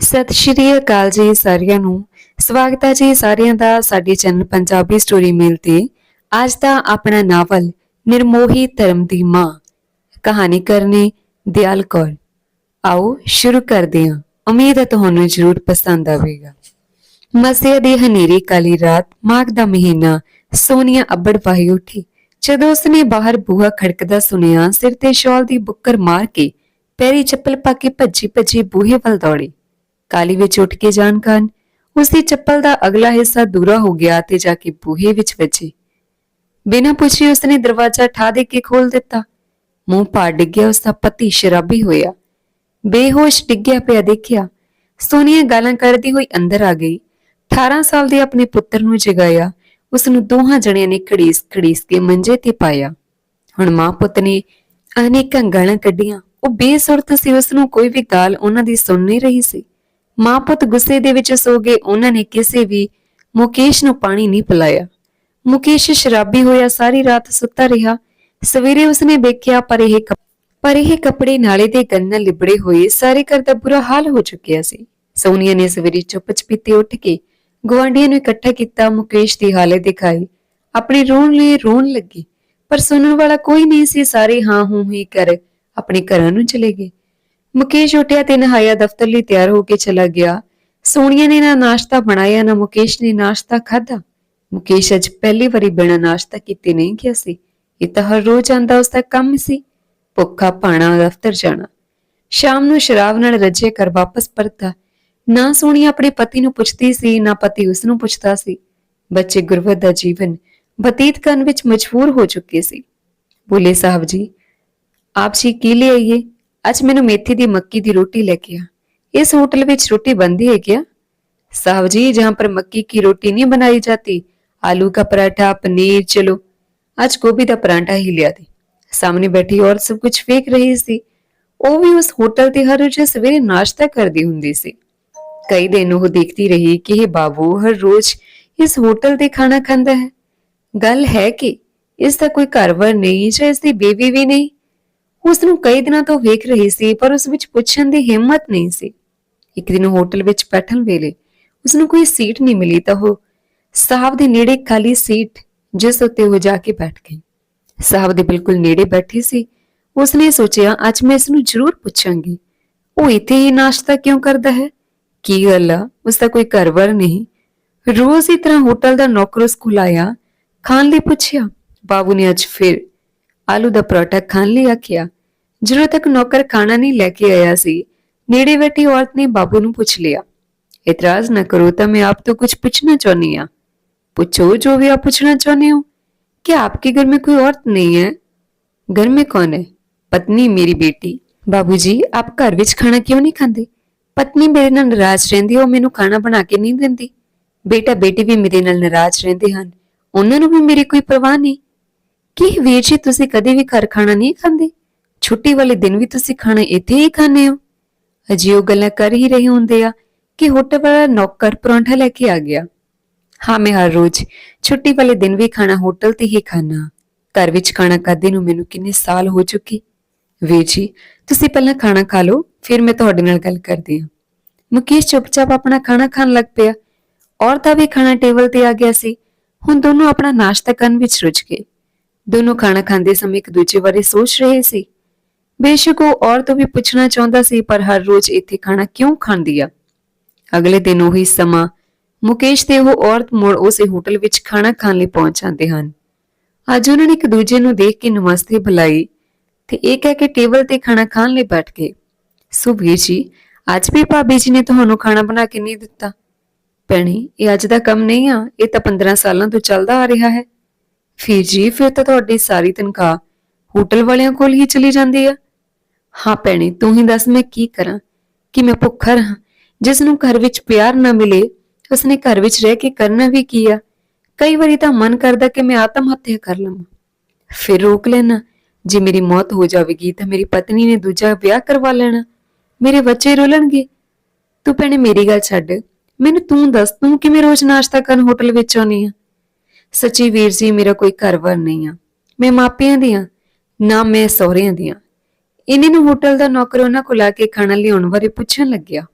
ਸਤਿ ਸ਼੍ਰੀ ਅਕਾਲ ਜੀ ਸਾਰਿਆਂ ਨੂੰ। ਸਵਾਗਤ ਹੈ ਜੀ ਸਾਰਿਆਂ ਦਾ ਸਾਡੇ ਚੈਨਲ ਪੰਜਾਬੀ ਸਟੋਰੀ ਮੇਲ ਤੇ। ਅੱਜ ਦਾ ਆਪਣਾ ਨਾਵਲ, ਨਿਰਮੋਹੀ ਧਰਮ ਦੀ ਮਾਂ। ਕਹਾਣੀਕਾਰ ਨੇ ਦਿਆਲ ਕੌਰ। ਆਓ ਸ਼ੁਰੂ ਕਰਦੇ ਹਾਂ। ਉਮੀਦ ਹੈ ਤੁਹਾਨੂੰ ਜ਼ਰੂਰ ਪਸੰਦ ਆਵੇਗਾ। ਮਸਿਆ ਦੀ ਹਨੇਰੀ ਕਾਲੀ ਰਾਤ, ਮਾਘ ਦਾ ਮਹੀਨਾ, ਸੋਨੀਆ ਅੱਬੜ ਵਾਹੀ ਉੱਠੀ। ਜਦੋਂ ਉਸਨੇ ਬਾਹਰ ਬੂਹਾ ਖੜਕਦਾ ਸੁਨਿਆ ਸਿਰ ਤੇ ਸ਼ਾਲ ਦੀ ਬੁੱਕਰ ਮਾਰ ਕੇ ਪੈਰੀ ਚੱਪਲ ਪਾ ਕੇ ਭੱਜੀ ਭੱਜੀ ਬੂਹੇ ਵੱਲ ਦੌੜੀ। ਕਾਲੀ ਵਿੱਚ ਉੱਠ ਕੇ ਜਾਣ ਕਾਰਨ ਉਸਦੀ ਚੱਪਲ ਦਾ ਅਗਲਾ ਹਿੱਸਾ ਦੂਰਾ ਹੋ ਗਿਆ ਤੇ ਜਾ ਕੇ ਬੂਹੇ ਵਿੱਚ ਵੱਜੀ। ਬਿਨਾਂ ਪੁੱਛੇ ਉਸਨੇ ਦਰਵਾਜ਼ਾ ਠਾ ਦੇ ਕੇ ਖੋਲ ਦਿੱਤਾ। ਮੂੰਹ ਪਾੜ ਡਿੱਗਿਆ, ਉਸਦਾ ਪਤੀ ਸ਼ਰਾਬੀ ਹੋਇਆ। ਬੇਹੋਸ਼ ਡਿੱਗਿਆ ਪਿਆ ਦੇਖਿਆ, ਸੋਨੀਆ ਗਾਲਾਂ ਕੱਢਦੀ ਹੋਈ ਅੰਦਰ ਆ ਗਈ। 18 ਸਾਲ ਦੇ ਆਪਣੇ ਪੁੱਤਰ ਨੂੰ ਜਗਾਇਆ ਉਸ ਨੂੰ ਦੋਹਾਂ ਜਣਿਆਂ ਨੇ ਖੜੀਸ ਖੜੀਸ ਕੇ ਮੰਜੇ ਤੇ ਪਾਇਆ। ਹੁਣ ਮਾਂ ਪੁੱਤ ਨੇ ਅਨੇਕਾਂ ਗਾਲਾਂ ਕੱਢੀਆਂ। ਉਹ ਬੇਸੁਰਤ ਸੀ ਉਸ ਨੂੰ ਕੋਈ ਵੀ ਗਾਲ ਉਹਨਾਂ ਦੀ ਸੁਣ ਨਹੀਂ ਰਹੀ ਸੀ। ਮਾਂ ਪੁੱਤ ਗੁੱਸੇ ਦੇ ਵਿੱਚ ਸੋ ਗਏ। ਉਹਨਾਂ ਨੇ ਕਿਸੇ ਵੀ ਮੁਕੇਸ਼ ਨੂੰ ਪਾਣੀ ਨਹੀਂ ਪਿਲਾਇਆ। ਮੁਕੇਸ਼ ਸ਼ਰਾਬੀ ਹੋਇਆ, ਸਾਰੀ ਰਾਤ ਸੁੱਤਾ ਰਿਹਾ। ਸਵੇਰੇ ਉਸਨੇ ਵੇਖਿਆ ਪਰ ਇਹ ਪਰ ਇਹ ਕੱਪੜੇ ਨਾਲੇ ਦੇ ਗੰਨਾਂ ਲਿਬੜੇ ਹੋਏ। ਸਾਰੇ ਘਰ ਦਾ ਬੁਰਾ ਹਾਲ ਹੋ ਚੁੱਕਿਆ ਸੀ। ਸੋਨੀਆ ਨੇ ਸਵੇਰੇ ਚੁੱਪ ਚਪੀਤੇ ਉੱਠ ਕੇ ਗੁਆਂਢੀਆਂ ਨੂੰ ਇਕੱਠਾ ਕੀਤਾ, ਮੁਕੇਸ਼ ਦੀ ਹਾਲਤ ਦਿਖਾਈ। ਆਪਣੇ ਰੋਣ ਲਈ ਰੋਣ ਲੱਗੀ, ਪਰ ਸੁਣਨ ਵਾਲਾ ਕੋਈ ਨਹੀਂ ਸੀ। ਸਾਰੇ ਹਾਂ ਹੂੰ ਹੀ ਕਰ ਆਪਣੇ ਘਰਾਂ ਨੂੰ ਚਲੇ ਗਏ। ਮੁਕੇਸ਼ ਉੱਠਿਆ ਤੇ ਨਹਾਇਆ ਦਫ਼ਤਰ ਲਈ ਤਿਆਰ ਹੋ ਕੇ ਚਲਾ ਗਿਆ। ਸੋਨੀਆ ਨੇ ਨਾ ਨਾਸ਼ਤਾ ਬਣਾਇਆ, ਨਾ ਮੁਕੇਸ਼ ਨੇ ਨਾਸ਼ਤਾ ਖਾਧਾ। ਮੁਕੇਸ਼ ਅੱਜ ਪਹਿਲੀ ਵਾਰੀ ਬਿਨਾਂ ਨਾਸ਼ਤਾ ਕੀਤੇ ਨਹੀਂ ਗਿਆ ਸੀ। ਇਹ ਤਾਂ ਹਰ ਰੋਜ਼ ਆਂਦਾ ਉਸ ਦਾ ਕੰਮ ਸੀ। ਭੁੱਖਾ ਭਾਣਾ ਦਫ਼ਤਰ ਜਾਣਾ। ਸ਼ਾਮ ਨੂੰ ਸ਼ਰਾਬ ਨਾਲ ਰੱਜੇ ਕਰ ਵਾਪਸ ਪਰਤਾ। ਨਾ ਸੋਨੀਆ ਆਪਣੇ ਪਤੀ ਨੂੰ ਪੁੱਛਦੀ ਸੀ, ਨਾ ਪਤੀ ਉਸ ਨੂੰ ਪੁੱਛਦਾ ਸੀ। ਬੱਚੇ ਗੁਰਬਤ ਦਾ ਜੀਵਨ ਬਤੀਤ ਕਰਨ ਵਿੱਚ ਮਜਬੂਰ ਹੋ ਚੁੱਕੇ ਸੀ। ਬੋਲੇ, ਸਾਹਿਬ ਜੀ, ਆਪ ਜੀ ਕੀ ਲੈ ਆਈਏ? ਅੱਜ ਮੈਨੂੰ ਮੇਥੀ ਦੀ ਮੱਕੀ ਦੀ ਰੋਟੀ ਲੈ ਕੇ ਆ इस होटल ਵਿੱਚ रोटी बनती है क्या साहब जी जहाँ पर मक्की की रोटी नहीं बनाई जाती आलू का पराठा पनीर चलो आज गोभी का पराठा ही लिया दी सामने बैठी औरत सब कुछ फेंक रही सी ਉਹ ਵੀ ਉਸ ਹੋਟਲ ਤੇ ਹਰ ਰੋਜ਼ ਸਵੇਰੇ ਨਾਸ਼ਤਾ ਕਰਦੀ ਹੁੰਦੀ ਸੀ ਕਈ ਦਿਨ ਉਹ ਦੇਖਦੀ ਰਹੀ ਕਿ ਇਹ ਬਾਬੂ ਹਰ ਰੋਜ਼ ਇਸ ਹੋਟਲ ਤੇ ਖਾਣਾ ਖਾਂਦਾ ਹੈ ਗੱਲ ਹੈ ਕਿ ਇਸ ਦਾ ਕੋਈ ਘਰਵਾਰ ਨਹੀਂ ਜਾਂ ਇਸ ਦੀ ਬੇਬੀ ਵੀ ਨਹੀਂ ਉਸ ਨੂੰ ਕਈ ਦਿਨਾਂ ਤੋਂ ਵੇਖ ਰਹੀ ਸੀ, ਪਰ ਉਸ ਵਿੱਚ ਪੁੱਛਣ ਦੀ ਹਿੰਮਤ ਨਹੀਂ ਸੀ। ਇੱਕ ਦਿਨ ਹੋਟਲ ਵਿੱਚ ਬੈਠਣ ਵੇਲੇ ਉਸ ਨੂੰ ਕੋਈ ਸੀਟ ਨਹੀਂ ਮਿਲੀ ਤਾਂ ਉਹ ਸਾਹਿਬ ਦੇ ਨੇੜੇ ਖਾਲੀ ਸੀਟ ਜਿਸ ਉੱਤੇ ਉਹ ਜਾ ਕੇ ਬੈਠ ਗਈ। ਸਾਹਿਬ ਦੇ ਬਿਲਕੁਲ ਨੇੜੇ ਬੈਠੀ ਸੀ। ਉਸਨੇ ਸੋਚਿਆ, ਅੱਜ ਮੈਂ ਇਸ ਨੂੰ ਜ਼ਰੂਰ ਪੁੱਛਾਂਗੀ। ਉਹ ਇੱਥੇ ਹੀ ਨਾਸ਼ਤਾ ਕਿਉਂ ਕਰਦਾ ਹੈ? ਕੀ ਗੱਲ ਆ? ਉਸ ਦਾ ਕੋਈ ਘਰਵਾਰ ਨਹੀਂ? ਰੋਜ਼ ਹੀ ਤਰ੍ਹਾਂ ਹੋਟਲ ਦਾ ਨੌਕਰ ਉਸ ਕੋਲ ਆਇਆ, ਖਾਣ ਲਈ ਪੁੱਛਿਆ। ਬਾਬੂ ਨੇ ਅੱਜ ਫਿਰ ਆਲੂ ਦਾ ਪਰੌਠਾ ਖਾਣ ਲਈ ਆਖਿਆ ਜਦੋਂ ਤੱਕ ਨੌਕਰ ਖਾਣਾ ਨਹੀਂ ਲੈ ਕੇ ਆਇਆ ਸੀ ਨੇੜੇ ਬੈਠੀ ਔਰਤ ਨੇ ਬਾਬੂ ਨੂੰ ਪੁੱਛ ਲਿਆ ਇਤਰਾਜ਼ ਨਾ ਕਰੋ ਤਾਂ ਮੈਂ ਆਪ ਤੋਂ ਕੁਝ ਪੁੱਛਣਾ ਚਾਹੁੰਦੀ ਹਾਂ पूछो जो भी आप पूछना चाहते हो क्या आपके घर में कोई औरत नहीं है घर में कौन है पत्नी मेरी बेटी बाबूजी आप घर ਵਿੱਚ ਖਾਣਾ ਕਿਉਂ ਨਹੀਂ ਖਾਂਦੇ ਪਤਨੀ ਮੇਰੇ ਨਾਲ ਨਾਰਾਜ਼ ਰਹਿੰਦੀ ਹੈ ਉਹ ਮੈਨੂੰ ਖਾਣਾ ਬਣਾ ਕੇ ਨਹੀਂ ਦਿੰਦੀ ਬੇਟਾ ਬੇਟੀ ਵੀ ਮੇਰੇ ਨਾਲ ਨਾਰਾਜ਼ ਰਹਿੰਦੇ ਹਨ ਉਹਨਾਂ ਨੂੰ ਵੀ ਮੇਰੀ ਕੋਈ ਪਰਵਾਹ ਨਹੀਂ ਕਿ ਵੀਰ ਜੀ, ਤੁਸੀਂ ਕਦੇ ਵੀ ਘਰ ਖਾਣਾ ਨਹੀਂ ਖਾਂਦੇ? ਛੁੱਟੀ ਵਾਲੇ ਦਿਨ ਵੀ ਤੁਸੀਂ ਖਾਣਾ ਇੱਥੇ ਹੀ ਖਾਂਦੇ ਹੋ? ਅਜੇ ਉਹ ਗੱਲਾਂ ਕਰ ਹੀ ਰਹੇ ਹੁੰਦੇ ਆ ਕਿ ਹੋਟਲ ਵਾਲਾ ਨੌਕਰ ਪਰੌਂਠਾ ਲੈ ਕੇ ਆ ਗਿਆ। ਹਾਂ, ਮੈਂ ਹਰ ਰੋਜ਼ ਛੁੱਟੀ ਵਾਲੇ ਦਿਨ ਵੀ ਖਾਣਾ ਹੋਟਲ ਤੇ ਹੀ ਖਾਣਾ ਘਰ ਵਿੱਚ ਖਾਣਾ ਖਾਦੇ ਨੂੰ ਮੈਨੂੰ ਕਿੰਨੇ ਸਾਲ ਹੋ ਚੁੱਕੇ। ਵੀਰ ਜੀ, ਤੁਸੀਂ ਪਹਿਲਾਂ ਖਾਣਾ ਖਾ ਲਓ, ਫਿਰ ਮੈਂ ਤੁਹਾਡੇ ਨਾਲ ਗੱਲ ਕਰਦੀ ਹਾਂ। ਮੁਕੇਸ਼ ਚੁੱਪਚਾਪ ਆਪਣਾ ਖਾਣਾ ਖਾਣ ਲੱਗ ਪਿਆ। ਔਰਤ ਦਾ ਵੀ ਖਾਣਾ ਟੇਬਲ ਤੇ ਆ ਗਿਆ ਸੀ। ਹੁਣ ਦੋਨੋਂ ਆਪਣਾ ਨਾਸ਼ਤਾ ਕਰਨ ਵਿੱਚ ਰੁੱਝ ਗਏ। ਦੋਨੋਂ ਖਾਣਾ ਖਾਂਦੇ ਸਮੇਂ ਇੱਕ ਦੂਜੇ ਬਾਰੇ ਸੋਚ ਰਹੇ ਸੀ। ਬੇਸ਼ੱਕ ਉਹ ਔਰਤ ਵੀ ਪੁੱਛਣਾ ਚਾਹੁੰਦਾ ਸੀ, ਪਰ ਹਰ ਰੋਜ਼ ਇੱਥੇ ਖਾਣਾ ਕਿਉਂ ਖਾਂਦੀ ਆ? ਅਗਲੇ ਦਿਨ ਉਹੀ ਸਮਾਂ, ਮੁਕੇਸ਼ ਤੇ ਉਹ ਔਰਤ ਮੁੜ ਉਸੇ ਹੋਟਲ ਵਿੱਚ ਖਾਣਾ ਖਾਣ ਲਈ ਪਹੁੰਚ ਜਾਂਦੇ ਹਨ। ਅੱਜ ਉਹਨਾਂ ਨੇ ਇੱਕ ਦੂਜੇ ਨੂੰ ਦੇਖ ਕੇ ਨਮਸਤੇ ਬੁਲਾਈ ਤੇ ਇਹ ਕਹਿ ਕੇ ਟੇਬਲ ਤੇ ਖਾਣਾ ਖਾਣ ਲਈ ਬੈਠ ਗਏ। ਸੋ ਜੀ, ਅੱਜ ਵੀ ਭਾਬੀ ਜੀ ਨੇ ਤੁਹਾਨੂੰ ਖਾਣਾ ਬਣਾ ਕੇ ਨਹੀਂ ਦਿੱਤਾ? ਭੈਣੀ, ਇਹ ਅੱਜ ਦਾ ਕੰਮ ਨਹੀਂ ਆ, ਇਹ ਤਾਂ 15 ਸਾਲਾਂ ਤੋਂ ਚੱਲਦਾ ਆ ਰਿਹਾ ਹੈ। ਫਿਰ ਜੀ, ਫਿਰ ਤਾਂ ਤੁਹਾਡੀ ਸਾਰੀ ਤਨਖਾਹ ਹੋਟਲ ਵਾਲਿਆਂ ਕੋਲ ਹੀ ਚਲੀ ਜਾਂਦੀ ਆ। ਹਾਂ ਭੈਣੇ, ਤੂੰ ਹੀ ਦੱਸ ਮੈਂ ਕੀ ਕਰਾਂ? ਕਿ ਮੈਂ ਭੁੱਖਾ ਰਹਾ? ਜਿਸ ਨੂੰ ਘਰ ਵਿੱਚ ਪਿਆਰ ਨਾ ਮਿਲੇ, ਉਸਨੇ ਘਰ ਵਿੱਚ ਰਹਿ ਕੇ ਕਰਨਾ ਵੀ ਕੀ ਆ? ਕਈ ਵਾਰੀ ਤਾਂ ਮਨ ਕਰਦਾ ਕਿ ਮੈਂ ਆਤਮ ਹੱਤਿਆ ਕਰ ਲਵਾਂ। ਫਿਰ ਰੋਕ ਲੈਣਾ। ਜੇ ਮੇਰੀ ਮੌਤ ਹੋ ਜਾਵੇਗੀ, ਤਾਂ ਮੇਰੀ ਪਤਨੀ ਨੇ ਦੂਜਾ ਵਿਆਹ ਕਰਵਾ ਲੈਣਾ। ਮੇਰੇ ਬੱਚੇ ਰੋਲਣਗੇ। ਤੂੰ ਭੈਣੇ, ਮੇਰੀ ਗੱਲ ਛੱਡ। ਮੈਨੂੰ ਤੂੰ ਦੱਸ, ਤੂੰ ਕਿਵੇਂ ਰੋਜ਼ ਨਾਸ਼ਤਾ ਕਰਨ ਹੋਟਲ ਵਿੱਚ ਆਉਣੀ ਆ? ਸੱਚੀ ਵੀਰ ਜੀ ਮੇਰਾ ਕੋਈ ਘਰ-ਬਾਰ ਨਹੀਂ ਆ ਮੈਂ ਮਾਪਿਆਂ ਦੀ ਆ ਨਾ ਮੈਂ ਸਹੁਰਿਆਂ ਦੀ ਆ ਇਹਨੇ ਨੂੰ ਹੋਟਲ ਦਾ ਨੌਕਰ ਉਹਨਾਂ ਕੋਲ ਆ ਕੇ ਖਾਣਾ ਲਿਆਉਣ ਬਾਰੇ ਪੁੱਛਣ ਲੱਗਿਆ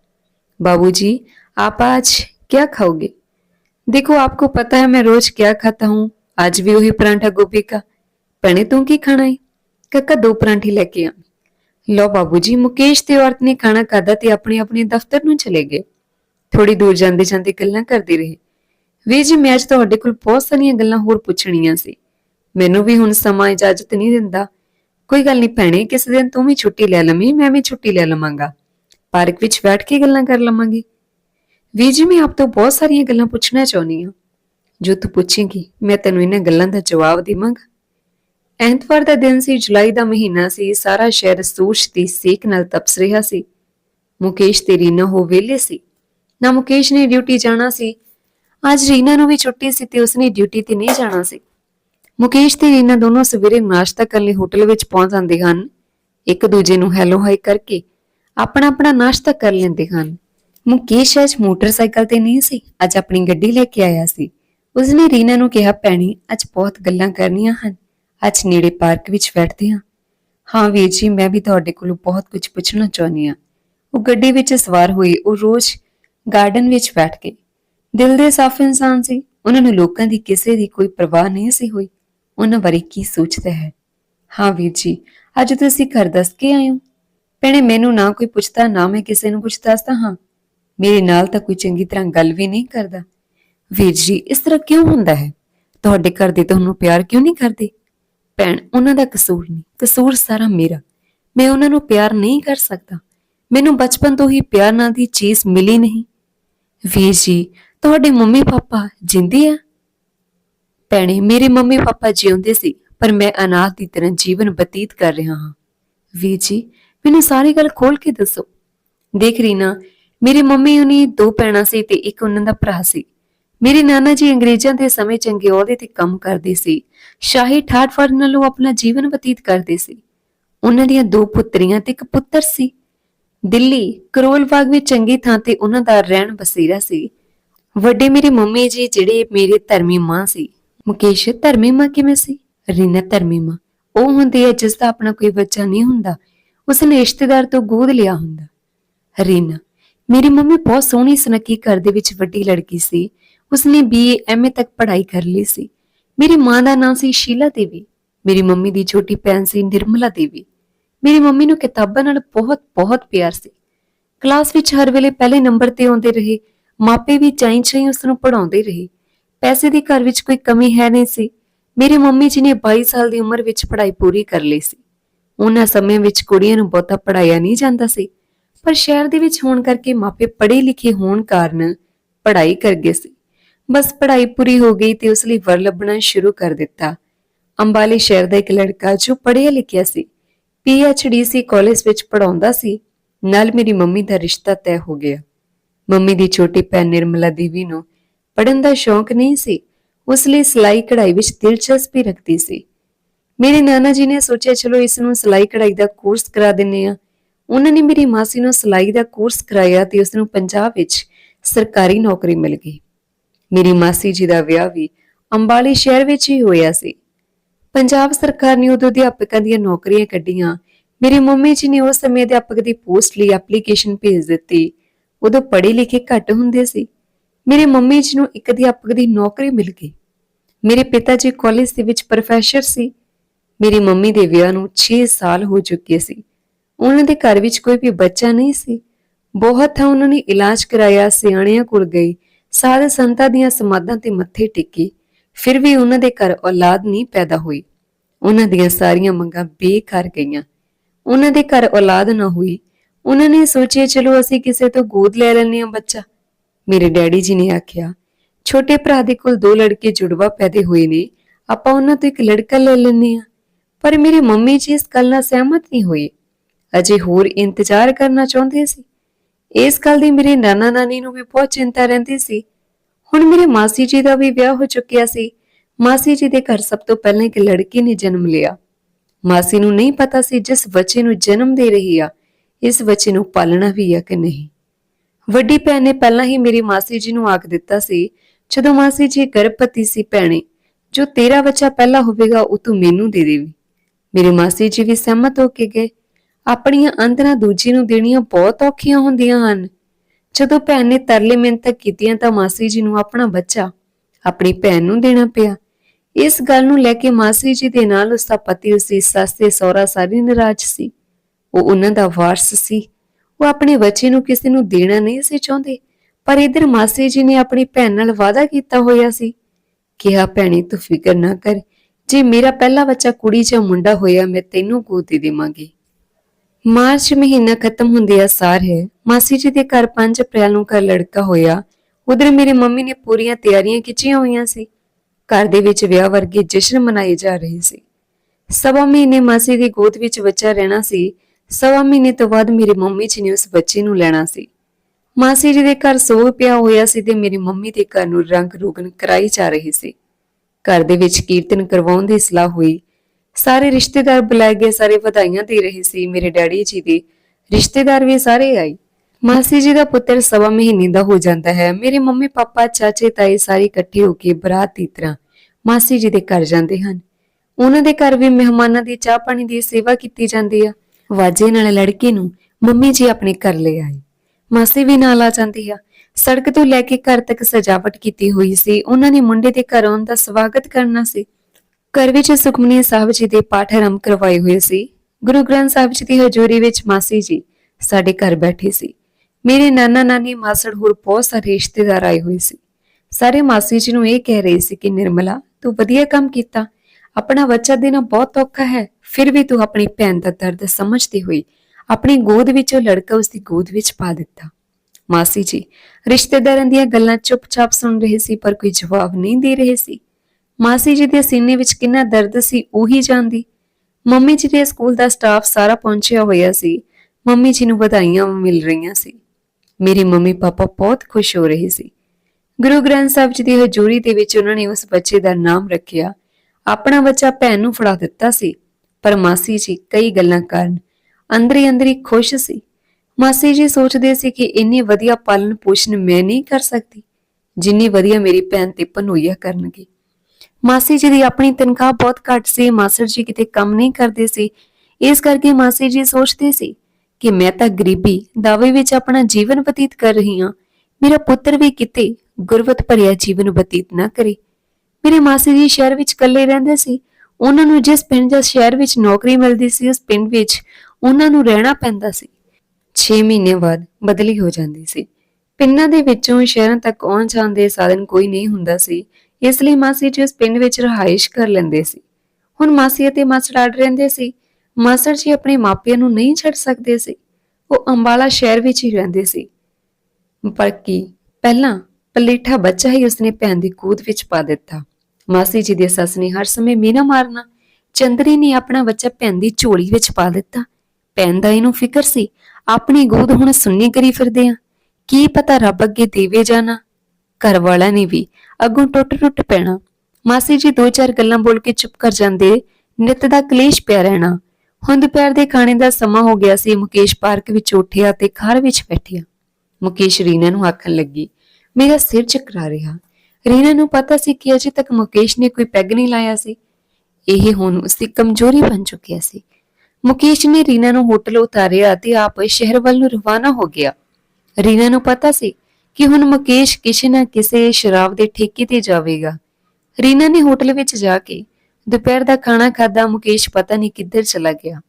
बाबूजी आप आज क्या खाओगे देखो आपको पता है मैं रोज क्या खाता हूँ आज भी वही परांठा गोभी का ਭੈਣੇ ਤੂੰ ਕੀ ਖਾਣਾ ਹੈ ਕਾਕਾ ਦੋ ਪਰਾਂਠੇ ਲੈ ਕੇ ਆ ਲਓ ਬਾਬੂਜੀ ਮੁਕੇਸ਼ ਤੇ ਔਰਤ ਨੇ ਖਾਣਾ ਖਾਦਾ ਤੇ ਆਪਣੇ ਆਪਣੇ ਦਫ਼ਤਰ ਨੂੰ ਚਲੇ ਗਏ ਥੋੜੀ ਦੂਰ ਜਾਂਦੇ ਜਾਂਦੇ ਗੱਲਾਂ ਕਰਦੇ ਰਹੇ ਵੀਰ ਜੀ, ਮੈਂ ਅੱਜ ਤੁਹਾਡੇ ਕੋਲ ਬਹੁਤ ਸਾਰੀਆਂ ਗੱਲਾਂ ਹੋਰ ਪੁੱਛਣੀਆਂ ਸੀ। ਮੈਨੂੰ ਵੀ ਹੁਣ ਸਮਾਂ ਇਜਾਜ਼ਤ ਨਹੀਂ ਦਿੰਦਾ। ਕੋਈ ਗੱਲ ਨਹੀਂ ਭੈਣੇ, ਕਿਸੇ ਦਿਨ ਤੂੰ ਵੀ ਛੁੱਟੀ ਲੈ ਲਵੀਂ, ਮੈਂ ਵੀ ਛੁੱਟੀ ਲੈ ਲਵਾਂਗਾ। ਪਾਰਕ ਵਿੱਚ ਬੈਠ ਕੇ ਗੱਲਾਂ ਕਰ ਲਵਾਂਗੇ। ਵੀਰ ਜੀ, ਮੈਂ ਆਪ ਤੋਂ ਬਹੁਤ ਸਾਰੀਆਂ ਗੱਲਾਂ ਪੁੱਛਣਾ ਚਾਹੁੰਦੀ ਹਾਂ। ਜੋ ਤੂੰ ਪੁੱਛੇਂਗੀ, ਮੈਂ ਤੈਨੂੰ ਇਹਨਾਂ ਗੱਲਾਂ ਦਾ ਜਵਾਬ ਦੇਵਾਂਗਾ। ਐਤਵਾਰ ਦਾ ਦਿਨ ਸੀ, ਜੁਲਾਈ ਦਾ ਮਹੀਨਾ ਸੀ, ਸਾਰਾ ਸ਼ਹਿਰ ਸੂਰਜ ਦੀ ਸੇਕ ਨਾਲ ਤਪਸ ਰਿਹਾ ਸੀ। ਮੁਕੇਸ਼ ਤੇ ਰੀਨਾ ਹੋ ਵਿਹਲੇ ਸੀ। ਨਾ ਮੁਕੇਸ਼ ਨੇ ਡਿਊਟੀ ਜਾਣਾ ਸੀ ਅੱਜ ਰੀਨਾ ਨੂੰ ਵੀ ਛੁੱਟੀ ਸੀ ਤੇ ਉਸਨੇ ਡਿਊਟੀ ਤੇ ਨਹੀਂ ਜਾਣਾ ਸੀ। ਮੁਕੇਸ਼ ਤੇ ਰੀਨਾ ਦੋਨੋਂ ਸਵੇਰੇ ਨਾਸ਼ਤਾ ਕਰਨ ਲਈ ਹੋਟਲ ਵਿੱਚ ਪਹੁੰਚ ਜਾਂਦੇ ਹਨ। ਇੱਕ ਦੂਜੇ ਨੂੰ ਹੈਲੋ ਹਾਈ ਕਰਕੇ ਆਪਣਾ ਆਪਣਾ ਨਾਸ਼ਤਾ ਕਰ ਲੈਂਦੇ ਹਨ। ਮੁਕੇਸ਼ ਅੱਜ ਮੋਟਰਸਾਈਕਲ ਤੇ ਨਹੀਂ ਸੀ, ਅੱਜ ਆਪਣੀ ਗੱਡੀ ਲੈ ਕੇ ਆਇਆ ਸੀ। ਉਸਨੇ ਰੀਨਾ ਨੂੰ ਕਿਹਾ, ਭੈਣੀ, ਅੱਜ ਬਹੁਤ ਗੱਲਾਂ ਕਰਨੀਆਂ ਹਨ। ਅੱਜ ਨੇੜੇ ਪਾਰਕ ਵਿੱਚ ਬੈਠਦੇ ਹਾਂ। ਹਾਂ ਵੀਰ ਜੀ, ਮੈਂ ਵੀ ਤੁਹਾਡੇ ਕੋਲੋਂ ਬਹੁਤ ਕੁਝ ਪੁੱਛਣਾ ਚਾਹੁੰਦੀ ਹਾਂ। ਉਹ ਗੱਡੀ ਵਿੱਚ ਸਵਾਰ ਹੋਏ ਉਹ ਰੋਜ਼ ਗਾਰਡਨ ਵਿੱਚ ਬੈਠ ਕੇ ਦਿਲ ਦੇ ਸਾਫ਼ ਇਨਸਾਨ ਸੀ। ਉਹਨਾਂ ਨੂੰ ਲੋਕਾਂ ਦੀ ਕਿਸੇ ਦੀ ਕੋਈ ਪਰਵਾਹ ਨਹੀਂ ਸੀ ਹੋਈ। ਉਹਨਾਂ ਬਾਰੇ ਕੀ ਸੋਚਦਾ ਹੈ? ਹਾਂ ਵੀਰ ਜੀ, ਅੱਜ ਤੁਸੀਂ ਘਰ ਦੱਸ ਕੇ ਆਏ ਹੋ। ਭੈਣੇ, ਮੈਨੂੰ ਨਾ ਕੋਈ ਪੁੱਛਦਾ, ਨਾ ਮੈਂ ਕਿਸੇ ਨੂੰ ਕੁਝ ਦੱਸਦਾ, ਹਾਂ। ਮੇਰੇ ਨਾਲ ਤਾਂ ਕੋਈ ਚੰਗੀ ਤਰ੍ਹਾਂ ਗੱਲ ਵੀ ਨਹੀਂ ਕਰਦਾ। ਵੀਰ ਜੀ, ਇਸ ਤਰ੍ਹਾਂ ਕਿਉਂ ਹੁੰਦਾ ਹੈ? ਤੁਹਾਡੇ ਘਰ ਦੇ ਤੁਹਾਨੂੰ ਪਿਆਰ ਕਿਉਂ ਨਹੀਂ ਕਰਦੇ? ਭੈਣ, ਉਹਨਾਂ ਦਾ ਕਸੂਰ ਨਹੀਂ। ਕਸੂਰ ਸਾਰਾ ਮੇਰਾ। ਮੈਂ ਉਹਨਾਂ ਨੂੰ ਪਿਆਰ ਨਹੀਂ ਕਰ ਸਕਦਾ। ਮੈਨੂੰ ਬਚਪਨ ਤੋਂ ਹੀ ਪਿਆਰ ਨਾਲ ਦੀ ਚੀਜ਼ ਮਿਲੀ ਨਹੀਂ। ਵੀਰ ਜੀ ਤੁਹਾਡੇ ਮੰਮੀ ਪਾਪਾ ਜਿੰਦੇ ਆ? ਭੈਣੇ, ਮੇਰੇ ਮੰਮੀ ਪਾਪਾ ਜਿਉਂਦੇ ਸੀ, ਪਰ ਮੈਂ ਅਨਾਥ ਦੀ ਤਰ੍ਹਾਂ ਜੀਵਨ ਬਤੀਤ ਕਰ ਰਿਹਾ ਹਾਂ। ਵੀਰ ਜੀ, ਮੈਨੂੰ ਸਾਰੀ ਗੱਲ ਖੋਲ ਕੇ ਦੱਸੋ। ਦੇਖ ਰੀਨਾ, ਮੇਰੀ ਮੰਮੀ ਉਨੀ ਦੋ ਭੈਣਾਂ ਸੀ ਤੇ ਇੱਕ ਉਹਨਾਂ ਦਾ ਭਰਾ ਸੀ। ਮੇਰੇ ਨਾਨਾ ਜੀ ਅੰਗਰੇਜ਼ਾਂ ਦੇ ਸਮੇਂ ਚੰਗੇ ਅਹੁਦੇ ਤੇ ਕੰਮ ਕਰਦੇ ਸੀ। ਸ਼ਾਹੀ ਠਾਠ ਫੜ ਨਾਲੋਂ ਆਪਣਾ ਜੀਵਨ ਬਤੀਤ ਕਰਦੇ ਸੀ। ਉਹਨਾਂ ਦੀਆਂ ਦੋ ਪੁੱਤਰੀਆਂ ਤੇ ਇੱਕ ਪੁੱਤਰ ਸੀ। ਦਿੱਲੀ, ਕਰੋਲ ਬਾਗ ਵਿੱਚ ਚੰਗੀ ਥਾਂ ਤੇ ਉਹਨਾਂ ਦਾ ਰਹਿਣ ਬਸੇਰਾ ਸੀ। ਵੱਡੇ ਮੇਰੀ ਮੰਮੀ ਜੀ, ਜਿਹੜੇ ਮੇਰੇ ਧਰਮੀ ਮਾਂ ਸੀ। ਮੁਕੇਸ਼, ਧਰਮੀ ਮਾਂ ਕਿਵੇਂ ਸੀ? ਰੀਨਾ ਧਰਮੀ ਮਾਂ। ਉਹ ਹੁੰਦੀ ਹੈ ਜਿਸ ਦਾ ਆਪਣਾ ਕੋਈ ਬੱਚਾ ਨਹੀਂ ਹੁੰਦਾ। ਉਸਨੇ ਰਿਸ਼ਤੇਦਾਰ ਤੋਂ ਗੋਦ ਲਿਆ ਹੁੰਦਾ। ਰੀਨਾ, ਮੇਰੀ ਮੰਮੀ ਬਹੁਤ ਸੋਹਣੀ ਸੁਨੱਖੀ ਘਰ ਦੇ ਵਿੱਚ ਵੱਡੀ ਲੜਕੀ ਸੀ। ਉਸਨੇ ਬੀਏ ਐਮਏ ਤੱਕ ਪੜ੍ਹਾਈ ਕਰ ਲਈ ਸੀ। ਮੇਰੀ ਮਾਂ ਦਾ ਨਾਮ ਸੀ ਸ਼ੀਲਾ ਦੇਵੀ। ਮੇਰੀ ਮੰਮੀ ਦੀ ਛੋਟੀ ਭੈਣ ਸੀ ਨਿਰਮਲਾ ਦੇਵੀ। ਮੇਰੀ ਮੰਮੀ ਨੂੰ ਕਿਤਾਬਾਂ ਨਾਲ ਬਹੁਤ ਬਹੁਤ ਪਿਆਰ ਸੀ। ਕਲਾਸ ਵਿੱਚ ਹਰ ਵੇਲੇ ਪਹਿਲੇ ਨੰਬਰ ਤੇ ਆਉਂਦੇ ਰਹੇ। ਮਾਪੇ ਵੀ ਚਾਈ ਚਾਈ ਉਸ ਨੂੰ ਪੜਾਉਂਦੇ ਰਹੇ। ਪੈਸੇ ਦੀ ਘਰ ਵਿੱਚ ਕੋਈ ਕਮੀ ਹੈ ਨਹੀਂ ਸੀ। ਮੇਰੇ ਮੰਮੀ ਜੀ ਨੇ 22 ਸਾਲ ਦੀ ਉਮਰ ਵਿੱਚ ਪੜ੍ਹਾਈ ਪੂਰੀ ਕਰ ਲਈ ਸੀ। ਉਹਨਾਂ ਸਮੇਂ ਵਿੱਚ ਕੁੜੀਆਂ ਨੂੰ ਬਹੁਤਾ ਪੜਾਇਆ ਨਹੀਂ ਜਾਂਦਾ ਸੀ। ਪਰ ਸ਼ਹਿਰ ਦੇ ਵਿੱਚ ਹੋਣ ਕਰਕੇ ਮਾਪੇ ਪੜ੍ਹੇ ਲਿਖੇ ਹੋਣ ਕਾਰਨ ਪੜ੍ਹਾਈ ਕਰ ਗਏ ਸੀ। ਬਸ ਪੜ੍ਹਾਈ ਪੂਰੀ ਹੋ ਗਈ ਤੇ ਉਸ ਲਈ ਵਰ ਲੱਭਣਾ ਸ਼ੁਰੂ ਕਰ ਦਿੱਤਾ। ਅੰਬਾਲੇ ਸ਼ਹਿਰ ਦਾ ਇੱਕ ਲੜਕਾ ਜੋ ਪੜ੍ਹਿਆ ਲਿਖਿਆ ਸੀ ਸੀ ਕਾਲਜ ਵਿੱਚ ਪੜਾਉਂਦਾ ਸੀ, ਨਾਲ ਮੇਰੀ ਮੰਮੀ ਦਾ ਰਿਸ਼ਤਾ ਤੈਅ ਹੋ ਗਿਆ। ਮੰਮੀ ਦੀ ਛੋਟੀ ਭੈਣ ਨਿਰਮਲਾ ਦੇਵੀ ਨੂੰ ਪੜਨ ਦਾ ਸ਼ੌਂਕ ਨਹੀਂ ਸੀ, ਉਸ ਲਈ ਸਿਲਾਈ ਕਢਾਈ ਵਿੱਚ ਦਿਲਚਸਪੀ ਰੱਖਦੀ ਸੀ। ਮੇਰੇ ਨਾਨਾ ਜੀ ਨੇ ਸੋਚਿਆ, ਚਲੋ ਇਸ ਨੂੰ ਸਿਲਾਈ ਕਢਾਈ ਦਾ ਕੋਰਸ ਕਰਾ ਦਿੰਨੇ ਆ ਉਹਨਾਂ ਨੇ ਮੇਰੀ ਮਾਸੀ ਨੂੰ ਸਿਲਾਈ ਦਾ ਕੋਰਸ ਕਰਾਇਆ ਤੇ ਉਸ ਨੂੰ ਪੰਜਾਬ ਵਿੱਚ ਸਰਕਾਰੀ ਨੌਕਰੀ ਮਿਲ ਗਈ। ਮੇਰੀ ਮਾਸੀ ਜੀ ਦਾ ਵਿਆਹ ਵੀ ਅੰਬਾਲੇ ਸ਼ਹਿਰ ਵਿੱਚ ਹੀ ਹੋਇਆ ਸੀ। ਪੰਜਾਬ ਸਰਕਾਰ ਨੇ ਉਦੋਂ ਅਧਿਆਪਕਾਂ ਦੀਆਂ ਨੌਕਰੀਆਂ ਕੱਢੀਆਂ। ਮੇਰੀ ਮੰਮੀ ਜੀ ਨੇ ਉਸ ਸਮੇਂ ਅਧਿਆਪਕ ਦੀ ਪੋਸਟ ਲਈ ਐਪਲੀਕੇਸ਼ਨ ਭੇਜ ਦਿੱਤੀ। ਉਦੋਂ ਪੜ੍ਹੇ ਲਿਖੇ ਘੱਟ ਹੁੰਦੇ ਸੀ। ਮੇਰੇ ਮੰਮੀ ਜੀ ਨੂੰ ਇੱਕ ਅਧਿਆਪਕ ਦੀ ਨੌਕਰੀ ਮਿਲ ਗਈ। ਮੇਰੇ ਪਿਤਾ ਜੀ ਕਾਲਜ ਦੇ ਵਿੱਚ ਪ੍ਰੋਫੈਸਰ ਸੀ। ਮੇਰੀ ਮੰਮੀ ਦੇ ਵਿਆਹ ਨੂੰ 6 ਸਾਲ ਹੋ ਚੁੱਕੇ ਸੀ। ਉਹਨਾਂ ਦੇ ਘਰ ਵਿੱਚ ਕੋਈ ਵੀ ਬੱਚਾ ਨਹੀਂ ਸੀ। ਬਹੁਤ ਥਾਂ ਉਹਨਾਂ ਨੇ ਇਲਾਜ ਕਰਾਇਆ, ਸਿਆਣਿਆਂ ਕੋਲ ਗਈ ਸਾਧ ਸੰਤਾਂ ਦੀਆਂ ਸਮਾਧਾਂ ਤੇ ਮੱਥੇ ਟੇਕੇ। ਫਿਰ ਵੀ ਉਹਨਾਂ ਦੇ ਘਰ ਔਲਾਦ ਨਹੀਂ ਪੈਦਾ ਹੋਈ। ਉਹਨਾਂ ਦੀਆਂ ਸਾਰੀਆਂ ਮੰਗਾਂ ਬੇਕਾਰ ਗਈਆਂ। ਉਹਨਾਂ ਦੇ ਘਰ ਔਲਾਦ ਨਾ ਹੋਈ। ਉਹਨਾਂ ਨੇ ਸੋਚਿਆ, ਚਲੋ ਅਸੀਂ ਕਿਸੇ ਤੋਂ ਗੋਦ ਲੈ ਲੈਂਦੇ ਹਾਂ ਬੱਚਾ। ਮੇਰੇ ਡੈਡੀ ਜੀ ਨੇ ਆਖਿਆ, ਛੋਟੇ ਭਰਾ ਦੇ ਕੋਲ ਦੋ ਲੜਕੇ ਜੁੜਵਾ ਪੈਦੇ ਹੋਏ ਨੇ, ਆਪਾਂ ਉਹਨਾਂ ਤੋਂ ਇੱਕ ਲੜਕਾ ਲੈ ਲੈਂਦੇ ਹਾਂ। ਪਰ ਮੇਰੇ ਮੰਮੀ ਜੀ ਇਸ ਗੱਲ ਨਾਲ ਸਹਿਮਤ ਨਹੀਂ ਹੋਏ। ਅਜੇ ਹੋਰ ਇੰਤਜ਼ਾਰ ਕਰਨਾ ਚਾਹੁੰਦੇ ਸੀ। ਇਸ ਗੱਲ ਦੀ ਮੇਰੇ ਨਾਨਾ ਨਾਨੀ ਨੂੰ ਵੀ ਬਹੁਤ ਚਿੰਤਾ ਰਹਿੰਦੀ ਸੀ। ਹੁਣ ਮੇਰੇ ਮਾਸੀ ਜੀ ਦਾ ਵੀ ਵਿਆਹ ਹੋ ਚੁੱਕਿਆ ਸੀ। ਮਾਸੀ ਜੀ ਦੇ ਘਰ ਸਭ ਤੋਂ ਪਹਿਲਾਂ ਇੱਕ ਲੜਕੀ ਨੇ ਜਨਮ ਲਿਆ। ਮਾਸੀ ਨੂੰ ਨਹੀਂ ਪਤਾ ਸੀ ਜਿਸ ਬੱਚੇ ਨੂੰ ਜਨਮ ਦੇ ਰਹੀ ਆ। ਇਸ ਬੱਚੇ ਨੂੰ ਪਾਲਣਾ ਵੀ ਆ ਕਿ ਨਹੀਂ? ਵੱਡੀ ਭੈਣ ਨੇ ਪਹਿਲਾਂ ਹੀ ਮੇਰੀ ਮਾਸੀ ਜੀ ਨੂੰ ਆਖ ਦਿੱਤਾ ਸੀ, ਜਦੋਂ ਮਾਸੀ ਜੀ ਗਰਭਵਤੀ ਸੀ ਭੈਣੇ, ਜੋ ਤੇਰਾ ਬੱਚਾ ਪਹਿਲਾ ਹੋਵੇਗਾ, ਉਹ ਤੂੰ ਮੈਨੂੰ ਦੇ ਦੇਵੀ। ਮੇਰੀ ਮਾਸੀ ਜੀ ਵੀ ਸਹਿਮਤ ਹੋ ਕੇ ਗਏ। ਆਪਣੀਆਂ ਅੰਦਰਾਂ ਦੂਜੀ ਨੂੰ ਦੇਣੀਆਂ ਬਹੁਤ ਔਖੀਆਂ ਹੁੰਦੀਆਂ ਹਨ। ਜਦੋਂ ਭੈਣ ਨੇ ਤਰਲੇ ਮਿਹਨਤ ਕੀਤੀਆਂ ਤਾਂ ਮਾਸੀ ਜੀ ਨੂੰ ਆਪਣਾ ਬੱਚਾ, ਆਪਣੀ ਭੈਣ ਨੂੰ ਦੇਣਾ ਪਿਆ। ਇਸ ਗੱਲ ਨੂੰ ਲੈ ਕੇ ਮਾਸੀ ਜੀ ਦੇ ਨਾਲ ਉਸ ਦਾ ਪਤੀ ਉਸ ਦੀ ਸੱਸ ਤੇ ਸਹੁਰਾ ਸਾਰੇ ਨਾਰਾਜ਼ ਸੀ। ਉਹ ਉਹਨਾਂ ਦਾ ਵਾਰਸ ਸੀ। ਉਹ ਆਪਣੇ ਬੱਚੇ ਨੂੰ ਕਿਸੇ ਨੂੰ ਦੇਣਾ ਨਹੀਂ ਸੀ ਚਾਹੁੰਦੇ, ਪਰ ਇਧਰ ਮਾਸੀ ਜੀ ਨੇ ਆਪਣੀ ਭੈਣ ਨਾਲ ਵਾਅਦਾ ਕੀਤਾ ਹੋਇਆ ਸੀ। ਕਿਹਾ, ਭੈਣੀ, ਤੂੰ ਫਿਕਰ ਨਾ ਕਰ। ਜੇ ਮੇਰਾ ਪਹਿਲਾ ਬੱਚਾ ਕੁੜੀ ਜਾਂ ਮੁੰਡਾ ਹੋਇਆ, ਮੈਂ ਤੈਨੂੰ ਗੋਦ ਦੇ ਦੇਵਾਂਗੀ। ਮਾਰਚ ਮਹੀਨਾ ਖਤਮ ਹੁੰਦੇ ਆ ਸਾਰ ਹੈ। ਮਾਸੀ ਜੀ ਦੇ ਘਰ 5 ਅਪ੍ਰੈਲ ਨੂੰ ਘਰ ਲੜਕਾ ਹੋਇਆ। ਉਧਰ ਮੇਰੀ ਮੰਮੀ ਨੇ ਪੂਰੀਆਂ ਤਿਆਰੀਆਂ ਕੀਤੀਆਂ ਹੋਈਆਂ ਸੀ। ਘਰ ਦੇ ਵਿੱਚ ਵਿਆਹ ਵਰਗੇ ਜਸ਼ਨ ਮਨਾਏ ਜਾ ਰਹੇ ਸੀ। ਸਵਾ ਮਹੀਨੇ ਮਾਸੀ ਦੀ ਗੋਦ ਵਿੱਚ ਬੱਚਾ ਰਹਿਣਾ ਸੀ। ਸਵਾ ਮਹੀਨੇ ਤੋਂ ਬਾਅਦ ਮੇਰੀ ਮੰਮੀ ਜੀ ਨੇ ਉਸ ਬੱਚੇ ਨੂੰ ਲੈਣਾ ਸੀ। ਮਾਸੀ ਜੀ ਦੇ ਘਰ ਸੋਗ ਪਿਆ ਹੋਇਆ ਸੀ ਤੇ ਮੇਰੀ ਮੰਮੀ ਦੇ ਘਰ ਨੂੰ ਰੰਗ ਰੋਗਨ ਕਰਾਈ ਜਾ ਰਹੀ ਸੀ। ਘਰ ਦੇ ਵਿੱਚ ਕੀਰਤਨ ਕਰਵਾਉਣ ਦੀ ਸਲਾਹ ਹੋਈ। ਸਾਰੇ ਰਿਸ਼ਤੇਦਾਰ ਬੁਲਾਏ ਗਏ, ਸਾਰੇ ਵਧਾਈਆਂ ਦੇ ਰਹੇ ਸੀ। ਮੇਰੇ ਡੈਡੀ ਜੀ ਦੇ ਰਿਸ਼ਤੇਦਾਰ ਵੀ ਸਾਰੇ ਆਏ। ਮਾਸੀ ਜੀ ਦਾ ਪੁੱਤਰ ਸਵਾ ਮਹੀਨੇ ਦਾ ਹੋ ਜਾਂਦਾ ਹੈ। ਮੇਰੇ ਮੰਮੀ ਪਾਪਾ, ਚਾਚੇ, ਤਾਏ ਸਾਰੇ ਇਕੱਠੇ ਹੋ ਕੇ ਬਰਾਤ ਦੀ ਤਰ੍ਹਾਂ ਮਾਸੀ ਜੀ ਦੇ ਘਰ ਜਾਂਦੇ ਹਨ। ਉਹਨਾਂ ਦੇ ਘਰ ਵੀ ਮਹਿਮਾਨਾਂ ਦੀ ਚਾਹ ਪਾਣੀ ਦੀ ਸੇਵਾ ਕੀਤੀ ਜਾਂਦੀ ਆ। ਵਾਜੇ ਨਾਲ ਲੜਕੇ ਨੂੰ ਮੰਮੀ ਜੀ ਆਪਣੇ ਘਰ ਲੈ ਆਏ। ਮਾਸੀ ਵੀ ਨਾਲ ਆ ਜਾਂਦੀ ਆ। ਸੜਕ ਤੋਂ ਲੈ ਕੇ ਘਰ ਤੱਕ ਸਜਾਵਟ ਕੀਤੀ ਹੋਈ ਸੀ। ਉਹਨਾਂ ਨੇ ਮੁੰਡੇ ਦੇ ਘਰ ਆਉਣ ਦਾ ਸਵਾਗਤ ਕਰਨਾ ਸੀ। ਘਰ ਵਿੱਚ ਸੁਖਮਨੀ ਸਾਹਿਬ ਜੀ ਦੇ ਪਾਠ ਆਰੰਭ ਕਰਵਾਏ ਹੋਏ ਸੀ। ਗੁਰੂ ਗ੍ਰੰਥ ਸਾਹਿਬ ਜੀ ਦੀ ਹਜ਼ੂਰੀ ਵਿੱਚ ਮਾਸੀ ਜੀ ਸਾਡੇ ਘਰ ਬੈਠੇ ਸੀ। ਮੇਰੇ ਨਾਨਾ ਨਾਨੀ ਮਾਸੜ ਹੋਰ ਬਹੁਤ ਸਾਰੇ ਰਿਸ਼ਤੇਦਾਰ ਆਏ ਹੋਏ ਸੀ। ਸਾਰੇ ਮਾਸੀ ਜੀ ਨੂੰ ਇਹ ਕਹਿ ਰਹੇ ਸੀ ਕਿ, ਨਿਰਮਲਾ, ਤੂੰ ਵਧੀਆ ਕੰਮ ਕੀਤਾ। ਆਪਣਾ ਬੱਚਾ ਦੇਣਾ ਬਹੁਤ ਔਖਾ ਹੈ, ਫਿਰ ਵੀ ਤੂੰ ਆਪਣੀ ਭੈਣ ਦਾ ਦਰਦ ਸਮਝਦੀ ਹੋਈ ਆਪਣੀ ਗੋਦ ਵਿੱਚੋਂ ਲੜਕਾ ਉਸ ਦੀ ਗੋਦ ਵਿੱਚ ਪਾ ਦਿੱਤਾ। ਮਾਸੀ ਜੀ, ਰਿਸ਼ਤੇਦਾਰਾਂ ਦੀਆਂ ਗੱਲਾਂ ਚੁੱਪਚਾਪ ਸੁਣ ਰਹੇ ਸੀ, ਪਰ ਕੋਈ ਜਵਾਬ ਨਹੀਂ ਦੇ ਰਹੇ ਸੀ। ਮਾਸੀ ਜੀ ਦੇ ਸੀਨੇ ਵਿੱਚ ਕਿੰਨਾ ਦਰਦ ਸੀ, ਉਹੀ ਜਾਣਦੀ। ਮੰਮੀ ਜੀ ਦੇ ਸਕੂਲ ਦਾ ਸਟਾਫ ਸਾਰਾ ਪਹੁੰਚਿਆ ਹੋਇਆ ਸੀ। ਮੰਮੀ ਜੀ ਨੂੰ ਵਧਾਈਆਂ ਮਿਲ ਰਹੀਆਂ ਸੀ। ਮੇਰੇ ਮੰਮੀ ਪਾਪਾ ਬਹੁਤ ਖੁਸ਼ ਹੋ ਰਹੇ ਸੀ। ਗੁਰੂ ਗ੍ਰੰਥ ਸਾਹਿਬ ਜੀ ਦੀ ਹਜ਼ੂਰੀ ਦੇ ਵਿੱਚ ਉਹਨਾਂ ਨੇ ਉਸ ਬੱਚੇ ਦਾ ਨਾਮ ਰੱਖਿਆ। ਆਪਣਾ ਬੱਚਾ ਭੈਣ ਨੂੰ ਫੜਾ ਦਿੱਤਾ ਸੀ, ਪਰ ਮਾਸੀ ਜੀ ਕਈ ਗੱਲਾਂ ਕਰਨ ਅੰਦਰੀ ਅੰਦਰੀ ਖੁਸ਼ ਸੀ। ਮਾਸੀ ਜੀ ਸੋਚਦੇ ਸੀ ਕਿ ਇੰਨੀ ਵਧੀਆ ਪਾਲਣ ਪੋਸ਼ਣ ਮੈਂ ਨਹੀਂ ਕਰ ਸਕਦੀ, ਜਿੰਨੀ ਵਧੀਆ ਮੇਰੀ ਭੈਣ ਤੇ ਭਨੋਈਆ ਕਰਨਗੇ। ਮਾਸੀ ਜੀ ਦੀ ਆਪਣੀ ਤਨਖਾਹ ਬਹੁਤ ਘੱਟ ਸੀ ਮਾਸਰ ਜੀ ਕਿਤੇ ਕੰਮ ਨਹੀਂ ਕਰਦੇ ਸੀ। ਇਸ ਕਰਕੇ ਮਾਸੀ ਜੀ ਸੋਚਦੇ ਸੀ ਕਿ ਮੈਂ ਤਾਂ ਗਰੀਬੀ ਦਾਵੇ ਵਿੱਚ ਆਪਣਾ ਜੀਵਨ ਬਤੀਤ ਕਰ ਰਹੀ ਹਾਂ, ਮੇਰਾ ਪੁੱਤਰ ਵੀ ਕਿਤੇ ਗੁਰਬਤ ਭਰਿਆ ਜੀਵਨ ਬਤੀਤ ਨਾ ਕਰੇ। ਮੇਰੇ ਮਾਸੀ ਜੀ ਸ਼ਹਿਰ ਵਿੱਚ ਇਕੱਲੇ ਰਹਿੰਦੇ ਸੀ। ਉਹਨਾਂ ਨੂੰ ਜਿਸ ਪਿੰਡ ਜਾਂ ਸ਼ਹਿਰ ਵਿੱਚ ਨੌਕਰੀ ਮਿਲਦੀ ਸੀ, ਉਸ ਪਿੰਡ ਵਿੱਚ ਉਹਨਾਂ ਨੂੰ ਰਹਿਣਾ ਪੈਂਦਾ ਸੀ। 6 ਮਹੀਨੇ ਬਾਅਦ ਬਦਲੀ ਹੋ ਜਾਂਦੀ ਸੀ। ਪਿੰਡਾਂ ਦੇ ਵਿੱਚੋਂ ਸ਼ਹਿਰਾਂ ਤੱਕ ਆਉਣ ਜਾਣ ਦੇ ਸਾਧਨ ਕੋਈ ਨਹੀਂ ਹੁੰਦਾ ਸੀ। ਇਸ ਲਈ ਮਾਸੀ ਜੀ ਉਸ ਪਿੰਡ ਵਿੱਚ ਰਹਾਇਸ਼ ਕਰ ਲੈਂਦੇ ਸੀ। ਹੁਣ ਮਾਸੀ ਅਤੇ ਮਾਸੜ ਅੜ ਰਹਿੰਦੇ ਸੀ। ਮਾਸੜ ਜੀ ਆਪਣੇ ਮਾਪਿਆਂ ਨੂੰ ਨਹੀਂ ਛੱਡ ਸਕਦੇ ਸੀ। ਉਹ ਅੰਬਾਲਾ ਸ਼ਹਿਰ ਵਿੱਚ ਹੀ ਰਹਿੰਦੇ ਸੀ। ਪਰ ਕੀ? ਪਹਿਲਾਂ ਪਲੇਠਾ ਬੱਚਾ ਹੀ ਉਸਨੇ ਭੈਣ ਦੀ ਕੂਦ ਵਿੱਚ ਪਾ ਦਿੱਤਾ। ਮਾਸੀ ਜੀ ਦੀ ਸੱਸ ਨੇ ਹਰ ਸਮੇਂ ਮੀਨਾ ਮਾਰਨਾ। ਚੰਦਰੀ ਨੇ ਆਪਣਾ ਬੱਚਾ ਭੈਣ ਦੀ ਝੋਲੀ ਵਿੱਚ ਪਾ ਦਿੱਤਾ। ਭੈਣ ਦਾ ਇਹਨੂੰ ਫਿਕਰ ਸੀ, ਆਪਣੀ ਗੋਦ ਹੁਣ ਸੁੰਨੀ ਕਰੀ ਫਿਰਦੇ ਆ। ਕੀ ਪਤਾ ਰੱਬ ਅੱਗੇ ਦੇਵੇ ਜਾਣਾ ਘਰ ਵਾਲਾ ਨੇ ਵੀ ਅੱਗੋਂ ਟੁੱਟ ਟੁੱਟ ਪੈਣਾ। ਮਾਸੀ ਜੀ ਦੋ ਚਾਰ ਗੱਲਾਂ ਬੋਲ ਕੇ ਚੁੱਪ ਕਰ ਜਾਂਦੇ, ਨਿਤ ਦਾ ਕਲੇਸ਼ ਪਿਆ ਰਹਿਣਾ। ਹੁਣ ਦੁਪਹਿਰ ਦੇ ਖਾਣੇ ਦਾ ਸਮਾਂ ਹੋ ਗਿਆ ਸੀ, ਮੁਕੇਸ਼ ਪਾਰਕ ਵਿੱਚ ਉੱਠਿਆ ਤੇ ਘਰ ਵਿੱਚ ਬੈਠਿਆ। ਮੁਕੇਸ਼ ਰੀਨਾ ਨੂੰ ਆਖਣ ਲੱਗੀ, ਮੇਰਾ ਸਿਰ ਚਕਰਾ ਰਿਹਾ। ਰੀਨਾ ਨੂੰ ਪਤਾ ਸੀ ਕਿ ਅਜੇ ਤੱਕ ਮੁਕੇਸ਼ ਨੇ ਕੋਈ ਪੈਗ ਨਹੀਂ ਲਾਇਆ ਸੀ। ਇਹ ਹੁਣ ਉਸਦੀ ਕਮਜ਼ੋਰੀ ਬਣ ਚੁੱਕਿਆ ਸੀ। ਮੁਕੇਸ਼ ਨੇ ਰੀਨਾ ਨੂੰ ਹੋਟਲ ਉਤਾਰਿਆ ਅਤੇ ਆਪ ਸ਼ਹਿਰ ਵੱਲ ਨੂੰ ਰਵਾਨਾ ਹੋ ਗਿਆ। ਰੀਨਾ ਨੂੰ ਪਤਾ ਸੀ ਕਿ ਹੁਣ ਮੁਕੇਸ਼ ਕਿਸੇ ਨਾ ਕਿਸੇ ਸ਼ਰਾਬ ਦੇ ਠੇਕੇ ਤੇ ਜਾਵੇਗਾ। ਰੀਨਾ ਨੇ ਹੋਟਲ ਵਿੱਚ ਜਾ ਕੇ ਦੁਪਹਿਰ ਦਾ ਖਾਣਾ ਖਾਦਾ ਮੁਕੇਸ਼ ਪਤਾ ਨਹੀਂ ਕਿੱਧਰ ਚਲਾ ਗਿਆ।